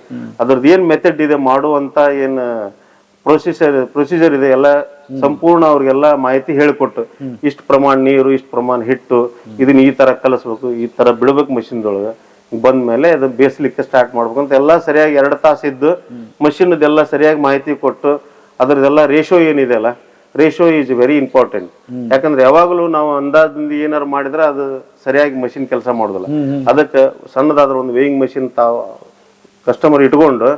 S1: ಅದ್ರದ್ದು ಏನ್ ಮೆಥಡ್ ಇದೆ ಮಾಡುವಂತ ಏನ್ ಪ್ರೊಸೀಜರ್ ಪ್ರೊಸೀಜರ್ ಇದೆ ಎಲ್ಲ ಸಂಪೂರ್ಣ ಅವ್ರಿಗೆಲ್ಲ ಮಾಹಿತಿ ಹೇಳಿಕೊಟ್ಟು ಇಷ್ಟು ಪ್ರಮಾಣ ನೀರು ಇಷ್ಟು ಪ್ರಮಾಣ ಹಿಟ್ಟು ಇದನ್ನ ಈ ತರ ಕಲಸ್ಬೇಕು ಈ ತರ ಬಿಡ್ಬೇಕು ಬಂದ ಮೇಲೆ ಅದು ಬೇಯಿಸ್ಲಿಕ್ಕೆ ಸ್ಟಾರ್ಟ್ ಮಾಡ್ಬೇಕು ಅಂತ ಎಲ್ಲ ಸರಿಯಾಗಿ ಎರಡು ತಾಸು ಇದ್ದು ಮಷಿನ್ ಎಲ್ಲ ಸರಿಯಾಗಿ ಮಾಹಿತಿ ಕೊಟ್ಟು ಅದ್ರದ್ದೆಲ್ಲ ರೇಷೋ ಏನಿದೆ ಅಲ್ಲ ರೇಷೋ ಈಸ್ ವೆರಿ ಇಂಪಾರ್ಟೆಂಟ್ ಯಾಕಂದ್ರೆ ಯಾವಾಗಲೂ ನಾವು ಅಂದಾಜಿಂದ ಏನಾರು ಮಾಡಿದ್ರೆ ಅದು ಸರಿಯಾಗಿ ಮಷಿನ್ ಕೆಲಸ ಮಾಡೋದಿಲ್ಲ. ಅದಕ್ಕೆ ಸಣ್ಣದಾದ್ರ ಒಂದು ವೇಯಿಂಗ್ ಮಷಿನ್ ತಾವು ಕಸ್ಟಮರ್ ಇಟ್ಕೊಂಡು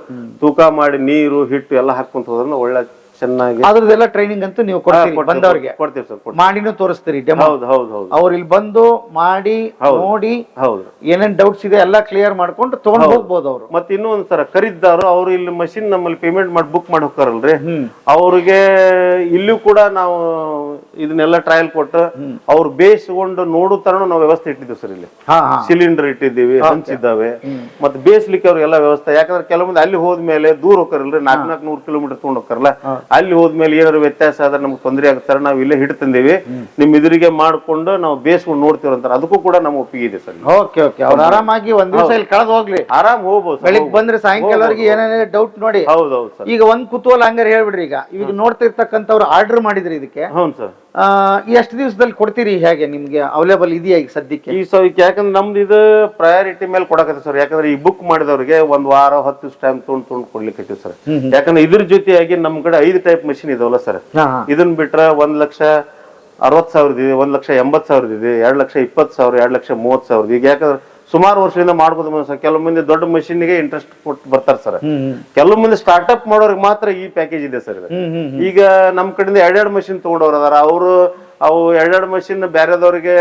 S1: ತೂಕ ಮಾಡಿ ನೀರು ಹಿಟ್ಟು ಎಲ್ಲ ಹಾಕೊಂತ ಹೋದ್ರೆ ಒಳ್ಳೆ ಚೆನ್ನಾಗಿ.
S2: ಅದ್ರದ್ದೆಲ್ಲ ಟ್ರೈನಿಂಗ್ ಅಂತೂ ನೀವು ಕೊಡ್ತೀರಿ
S1: ಕೊಡ್ತೀವಿ, ಕೊಡ್ತೀವಿ ಸರ್ ಕೊಡ್ತೀವಿ.
S2: ಮಾಡಿನೂ ತೋರಿಸ್ತೀರಿ ಡೆಮೋ
S1: ಹೌದು ಹೌದು ಹೌದು.
S2: ಅವ್ರು ಇಲ್ಲಿ ಬಂದು ಮಾಡಿ
S1: ಹೌದು.
S2: ನೋಡಿ
S1: ಹೌದು.
S2: ಏನೇನ್ ಡೌಟ್ಸ್ ಇದೆ ಎಲ್ಲ ಕ್ಲಿಯರ್ ಮಾಡ್ಕೊಂಡು ತಗೊಂಡ್ ಹೋಗ್ಬೋದು ಅವರು.
S1: ಮತ್ತೆ ಇನ್ನೂ ಒಂದ್ ಸರ ಕರಿದ್ದಾರು ಅವ್ರು ಇಲ್ಲಿ ಮಷಿನ್ ನಮ್ಮಲ್ಲಿ ಪೇಮೆಂಟ್ ಮಾಡಿ ಬುಕ್ ಮಾಡಿ ಹೋಗ್ತಾರಲ್ರಿ?
S2: ಹ್ಮ್.
S1: ಅವ್ರಿಗೆ ಇಲ್ಲೂ ಕೂಡ ನಾವು ಇದನ್ನೆಲ್ಲ ಟ್ರಯಲ್ ಕೊಟ್ಟು ಅವ್ರು ಬೇಯಿಸ್ಕೊಂಡು ನೋಡೋ ತರ ನಾವು ವ್ಯವಸ್ಥೆ ಇಟ್ಟಿದ್ದೀವಿ ಸರ್ ಇಲ್ಲಿ.
S2: ಹಾ ಹಾ.
S1: ಸಿಲಿಂಡರ್ ಇಟ್ಟಿದ್ದೀವಿ ಹಂಚಿದ್ದಾವೆ ಮತ್ತೆ ಬೇಯಿಸ್ಲಿಕ್ಕೆ ಅವ್ರಿಗೆಲ್ಲ ವ್ಯವಸ್ಥೆ ಯಾಕಂದ್ರೆ ಕೆಲವೊಂದು ಅಲ್ಲಿ ಹೋದ್ಮೇಲೆ ದೂರ ಹೋಗ್ತಾರಲ್ರಿ ನಾಲ್ಕು ನಾಲ್ಕು ನೂರು ಕಿಲೋಮೀಟರ್ ತಗೊಂಡ್ ಹೋಗ್ತಾರಲ್ಲ ಅಲ್ಲಿ ಹೋದ್ಮೇಲೆ ಏನಾದ್ರು ವ್ಯತ್ಯಾಸ ಆದ್ರೆ ನಮ್ಗೆ ತೊಂದರೆ ಆಗ್ತಾರೆ ನಾವು ಇಲ್ಲೇ ಹಿಡ್ ತಂದೀವಿ. ನಿಮ್ ಎದುರಿಗೆ ಮಾಡ್ಕೊಂಡು ನಾವು ಬೇಸ್ಕೊಂಡು ನೋಡ್ತೀವಿ ಅಂತಾರೆ ಅದಕ್ಕೂ ಕೂಡ ನಮ್ಮ ಒಪ್ಪಿಗೆ ಇದೆ ಸರ್.
S2: Okay okay. ಅವ್ರು ಆರಾಮಾಗಿ ಒಂದ್ ದಿವಸ ಇಲ್ಲಿ ಕಳೆದು ಹೋಗ್ಲಿ.
S1: ಆರಾಮ್ ಹೋಗ್ಬೋದು
S2: ಬೆಳಿಗ್ಗೆ ಬಂದ್ರೆ ಸಾಯಂಕಾಲವರೆಗೆ ಏನೇನೇ ಡೌಟ್ ನೋಡಿ.
S1: ಹೌದೌದು ಸರ್.
S2: ಈಗ ಒಂದ್ ಕುತೂಹಲ ಹಂಗಾರೆ ಹೇಳ್ಬಿಡ್ರಿ ಈಗ. ಈಗ ನೋಡ್ತಿರ್ತಕ್ಕಂಥವ್ರು ಆರ್ಡರ್ ಮಾಡಿದ್ರಿ ಇದಕ್ಕೆ.
S1: ಹೌದು ಸರ್.
S2: ಎಷ್ಟು ದಿವಸದಲ್ಲಿ ಕೊಡ್ತೀರಿ? ಹೇಗೆ ನಿಮ್ಗೆ ಅವೈಲೇಬಲ್ ಇದೆಯಾ ಈಗ ಸದ್ಯಕ್ಕೆ?
S1: ಈ ಸೊ ಈಗ ಯಾಕಂದ್ರೆ ನಮ್ದು ಇದು ಪ್ರಯಾರಿಟಿ ಮೇಲೆ ಕೊಡಕತ್ತೆ ಸರ್ ಯಾಕಂದ್ರೆ ಈ ಬುಕ್ ಮಾಡಿದವ್ರಿಗೆ ಒಂದ್ ವಾರ ಹತ್ತು ದಿವಸ ಟೈಮ್ ತೊಗೊಂಡು ತೊಗೊಂಡು ಕೊಡ್ಲಿಕ್ಕೆ ಸರ್ ಯಾಕಂದ್ರೆ ಇದ್ರ ಜೊತೆಯಾಗಿ ನಮ್ ಕಡೆ ಐದು ಟೈಪ್ ಮಷಿನ್ ಇದಾವಲ್ಲ ಸರ್ ಇದನ್ನ ಬಿಟ್ರೆ ಒಂದ್ ಲಕ್ಷ ಅರವತ್ ಸಾವಿರದ ಇದೆ ಒಂದ್ ಲಕ್ಷ ಎಂಬತ್ ಸಾವಿರದ ಇದೆ ಎರಡ್ ಲಕ್ಷ ಇಪ್ಪತ್ ಸಾವಿರ ಎರಡ್ ಲಕ್ಷ ಮೂವತ್ ಸಾವಿರದ ಈಗ ಯಾಕಂದ್ರೆ ಸುಮಾರು ವರ್ಷದಿಂದ ಮಾಡ್ಬೋದು ಸರ್ ಕೆಲವು ಮಂದಿ ದೊಡ್ಡ ಮಷಿನ್ಗೆ ಇಂಟ್ರೆಸ್ಟ್ ಕೊಟ್ಟು ಬರ್ತಾರೆ ಸರ್. ಕೆಲವು ಮಂದಿ ಸ್ಟಾರ್ಟ್ಅಪ್ ಮಾಡೋರಿಗೆ ಮಾತ್ರ ಈ ಪ್ಯಾಕೇಜ್ ಇದೆ ಸರ್ ಈಗ ನಮ್ ಕಡೆಯಿಂದ ಎರಡೆರಡು ಮಷಿನ್ ತಗೊಂಡವ್ರು ಅದಾರ. ಅವರು ಅವು ಎರಡೆರಡು ಮಷಿನ್ ಬೇರೆದವ್ರಿಗೆ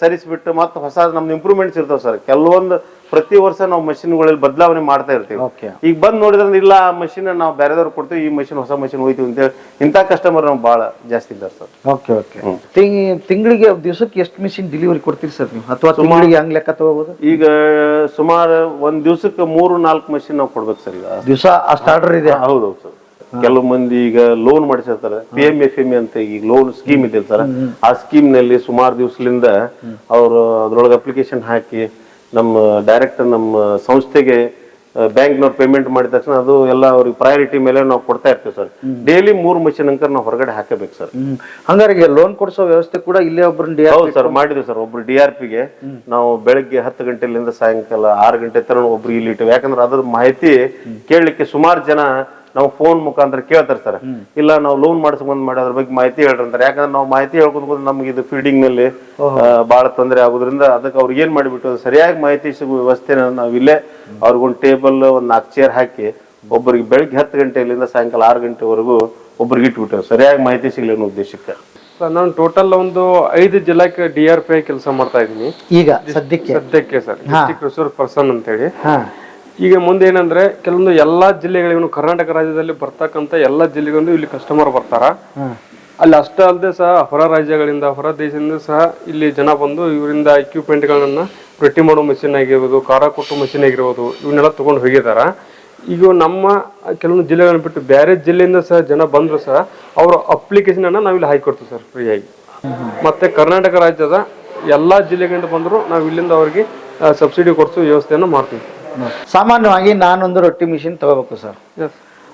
S1: ಸರಿಸ್ಬಿಟ್ಟು ಮತ್ತೆ ಹೊಸ ನಮ್ದು ಇಂಪ್ರೂವ್ಮೆಂಟ್ಸ್ ಇರ್ತಾವ ಸರ್. ಕೆಲವೊಂದು ಪ್ರತಿ ವರ್ಷ ನಾವು ಮಷಿನ್ಗಳಲ್ಲಿ ಬದಲಾವಣೆ ಮಾಡ್ತಾ ಇರ್ತೀವಿ. ಈಗ ಬಂದ್ ನೋಡಿದ್ರೆ ಇಲ್ಲ ಆ ಮಷಿನ್ ನಾವು ಬೇರೆದವ್ರು ಕೊಡ್ತೀವಿ ಈ ಮಷಿನ್ ಹೊಸ ಮಷಿನ್ ಹೋಯ್ತೀವಿ ಅಂತೇಳಿ ಇಂಥ ಕಸ್ಟಮರ್ ನಾವು ಬಹಳ ಜಾಸ್ತಿ ಇದ್ದಾರೆ ಸರ್.
S2: ಓಕೆ ಓಕೆ ತಿಂಗಳಿಗೆ ದಿವಸಕ್ಕೆ ಎಷ್ಟು ಮಿಷಿನ್ ಡೆಲಿವರಿ ಕೊಡ್ತೀರಿ ಸರ್ ನೀವು? ಅಥವಾ ತಿಂಗಳಿಗೆ ಹಂಗ್ ಲೆಕ್ಕ ತಗೋಬಹುದು
S1: ಈಗ ಸುಮಾರು ಒಂದ್ ದಿವಸಕ್ಕೆ ಮೂರು ನಾಲ್ಕು ಮಷಿನ್ ನಾವು ಕೊಡ್ಬೇಕು ಸರ್ ಈಗ.
S2: ದಿವಸ ಅಷ್ಟು ಆರ್ಡರ್ ಇದೆ?
S1: ಹೌದೌದು ಸರ್. ಕೆಲವು ಮಂದಿ ಈಗ ಲೋನ್ ಮಾಡಿಸಿರ್ತಾರೆ. ಪಿ ಎಂ ಎಫ್ ಎಂ ಅಂತ ಈಗ ಲೋನ್ ಸ್ಕೀಮ್ ಇದೆ ಸರ್. ಆ ಸ್ಕೀಮ್ನಲ್ಲಿ ಸುಮಾರು ದಿವಸದಿಂದ ಅವರು ಅದ್ರೊಳಗೆ ಅಪ್ಲಿಕೇಶನ್ ಹಾಕಿ ನಮ್ಮ ಡೈರೆಕ್ಟರ್ ನಮ್ಮ ಸಂಸ್ಥೆಗೆ ಬ್ಯಾಂಕ್ನವ್ರು ಪೇಮೆಂಟ್ ಮಾಡಿದ ತಕ್ಷಣ ಅದು ಎಲ್ಲ ಅವ್ರಿಗೆ ಪ್ರಯಾರಿಟಿ ಮೇಲೆ ನಾವು ಕೊಡ್ತಾ ಇರ್ತೀವಿ ಸರ್. ಡೈಲಿ ಮೂರು ಮಷಿನ್ ಅಂಕರ್ ನಾವು ಹೊರಗಡೆ ಹಾಕಬೇಕು ಸರ್.
S2: ಹಂಗಾರಿಗೆ ಲೋನ್ ಕೊಡಿಸೋ ವ್ಯವಸ್ಥೆ ಕೂಡ ಇಲ್ಲೇ ಒಬ್ಬರು
S1: ಹೌದು ಸರ್ ಮಾಡಿದ್ವಿ ಸರ್ ಒಬ್ರು ಡಿ ಆರ್ ಪಿಗೆ ನಾವು ಬೆಳಗ್ಗೆ ಹತ್ತು ಗಂಟೆಲಿಂದ ಸಾಯಂಕಾಲ ಆರು ಗಂಟೆ ತರ ಒಬ್ರು ಇಲ್ಲಿ ಇಟ್ಟಿವಿ. ಯಾಕಂದ್ರೆ ಅದ್ರ ಮಾಹಿತಿ ಕೇಳಲಿಕ್ಕೆ ಸುಮಾರು ಜನ ನಾವು ಫೋನ್ ಮುಖಾಂತರ ಕೇಳ್ತಾರೆ ಸರ್. ಇಲ್ಲ ನಾವು ಲೋನ್ ಮಾಡಿಸ್ಕೊಂಡ್ ಮಾಡಿ ಅದ್ರ ಬಗ್ಗೆ ಮಾಹಿತಿ ಹೇಳ್ರಿ ಅಂತಾರೆ. ಯಾಕಂದ್ರೆ ನಾವು ಮಾಹಿತಿ ಹೇಳ್ಕೊಂಡ್ ನಮ್ಗೆ ಇದು ಫೀಡಿಂಗ್ನಲ್ಲಿ ಬಹಳ ತೊಂದರೆ ಆಗೋದ್ರಿಂದ ಅದಕ್ಕೆ ಅವ್ರಿಗೆ ಏನ್ ಮಾಡಿಬಿಟ್ಟು ಸರಿಯಾಗಿ ಮಾಹಿತಿ ಸಿಗುವ ವ್ಯವಸ್ಥೆನ ನಾವು ಇಲ್ಲೇ ಅವ್ರಿಗೊಂದು ಟೇಬಲ್ ಒಂದ್ ನಾಲ್ಕು ಚೇರ್ ಹಾಕಿ ಒಬ್ಬರಿಗೆ ಬೆಳಗ್ಗೆ ಹತ್ತು ಗಂಟೆಯಿಂದ ಸಾಯಂಕಾಲ ಆರು ಗಂಟೆವರೆಗೂ ಒಬ್ರಿಗೆ ಇಟ್ಬಿಟ್ಟು ಸರಿಯಾಗಿ ಮಾಹಿತಿ ಸಿಗ್ಲಿ ಅನ್ನೋ ಉದ್ದೇಶಕ್ಕೆ.
S3: ಸರ್ ನಾನು ಟೋಟಲ್ ಒಂದು ಐದು ಜಿಲ್ಲಾಕ್ಕೆ ಡಿ ಆರ್ ಪಿ ಕೆಲಸ ಮಾಡ್ತಾ ಇದ್ದೀನಿ.
S2: ಈಗ ಸದ್ಯಕ್ಕೆ?
S3: ಸದ್ಯಕ್ಕೆ ಸರ್ ಡಿಸ್ಟಿಕ್ ರಿಸೋರ್ಸ್ ಪರ್ಸನ್ ಅಂತೇಳಿ.
S2: ಹಾ.
S3: ಈಗ ಮುಂದೆ ಏನಂದ್ರೆ ಕೆಲವೊಂದು ಎಲ್ಲಾ ಜಿಲ್ಲೆಗಳಿಗೂ ಕರ್ನಾಟಕ ರಾಜ್ಯದಲ್ಲಿ ಬರ್ತಕ್ಕಂತ ಎಲ್ಲಾ ಜಿಲ್ಲೆಗಳಿಂದ ಇಲ್ಲಿ ಕಸ್ಟಮರ್ ಬರ್ತಾರ. ಅಲ್ಲಿ ಅಷ್ಟೇ ಅಲ್ಲದೆ ಸಹ ಹೊರ ರಾಜ್ಯಗಳಿಂದ ಹೊರ ದೇಶದಿಂದ ಸಹ ಇಲ್ಲಿ ಜನ ಬಂದು ಇವರಿಂದ ಗಳನ್ನ ರೊಟ್ಟಿ ಮಾಡೋ ಮಷಿನ್ ಆಗಿರ್ಬೋದು ಖಾರ ಕೊಟ್ಟು ಮಷಿನ್ ಆಗಿರ್ಬೋದು ಇವನ್ನೆಲ್ಲ ತಗೊಂಡು ಹೋಗಿದಾರ. ಈಗ ನಮ್ಮ ಕೆಲವೊಂದು ಜಿಲ್ಲೆಗಳನ್ನ ಬಿಟ್ಟು ಬೇರೆ ಜಿಲ್ಲೆಯಿಂದ ಸಹ ಜನ ಬಂದ್ರು ಸಹ ಅವರ ಅಪ್ಲಿಕೇಶನ್ ಅನ್ನ ನಾವಿಲ್ಲಿ ಹಾಕೊಡ್ತೀವಿ ಸರ್ ಫ್ರೀಯಾಗಿ. ಮತ್ತೆ ಕರ್ನಾಟಕ ರಾಜ್ಯದ ಎಲ್ಲಾ ಜಿಲ್ಲೆಗಳಿಂದ ಬಂದ್ರು ನಾವು ಇಲ್ಲಿಂದ ಅವ್ರಿಗೆ ಸಬ್ಸಿಡಿ ಕೊಡಿಸೋ ವ್ಯವಸ್ಥೆಯನ್ನು ಮಾಡ್ತೀವಿ.
S2: ಸಾಮಾನ್ಯವಾಗಿ ನಾನೊಂದು ರೊಟ್ಟಿ ಮಿಷಿನ್ ತಗೋಬೇಕು ಸರ್.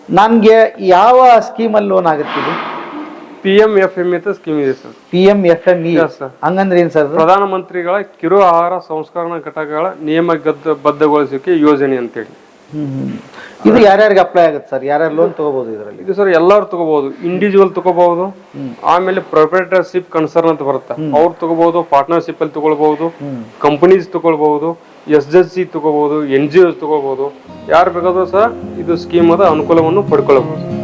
S2: ನನಗೆ ಯಾವ ಸ್ಕೀಮಲ್ಲಿ ಲೋನ್ ಆಗುತ್ತೆ ಇದು
S3: ಪಿ ಎಂ ಎಫ್ ಎಂ ಅಂತ ಸ್ಕೀಮ್ ಇದೆ sir.
S2: P M F M E
S3: Yes, sir.
S2: ಹಂಗಂದ್ರೆ ಏನು ಸರ್ ಅದು?
S3: ಪ್ರಧಾನಮಂತ್ರಿಗಳ ಕಿರು ಆಹಾರ ಸಂಸ್ಕರಣಾ ಘಟಕಗಳ ನಿಯಮ ಬದ್ಧಗೊಳಿಸುವಿಕೆ ಯೋಜನೆ ಅಂತೇಳಿ.
S2: ಹ್ಮ್ ಹ್ಮ್. ಇದು ಯಾರ್ಯಾರಿಗೆ ಅಪ್ಲೈ ಆಗುತ್ತೆ ಸರ್? ಯಾರ್ಯಾರು ಲೋನ್ ತಗೋಬಹುದು ಇದರಲ್ಲಿ?
S3: ಇದು ಸರ್ ಎಲ್ಲರೂ ತಗೋಬಹುದು ಇಂಡಿವಿಜುವಲ್ ತಗೋಬಹುದು ಆಮೇಲೆ ಪ್ರೊಪ್ರೈಟರ್ಶಿಪ್ ಕನ್ಸರ್ನ್ ಅಂತ ಬರುತ್ತೆ. ಅವ್ರು ತಗೋಬಹುದು ಪಾರ್ಟ್ನರ್ಶಿಪ್ ಅಲ್ಲಿ ತಗೊಳ್ಬಹುದು ಕಂಪನೀಸ್ ತಗೊಳ್ಬಹುದು ಎಸ್ ಎಸ್ ಸಿ ತಗೋಬಹುದು ಎನ್ ಜಿ ಒಸ್ ತಗೋಬಹುದು ಯಾರು ಬೇಕಾದ್ರೂ ಸಹ ಇದು ಸ್ಕೀಮ್ ಅದ ಅನುಕೂಲವನ್ನು ಪಡ್ಕೊಳ್ಬಹುದು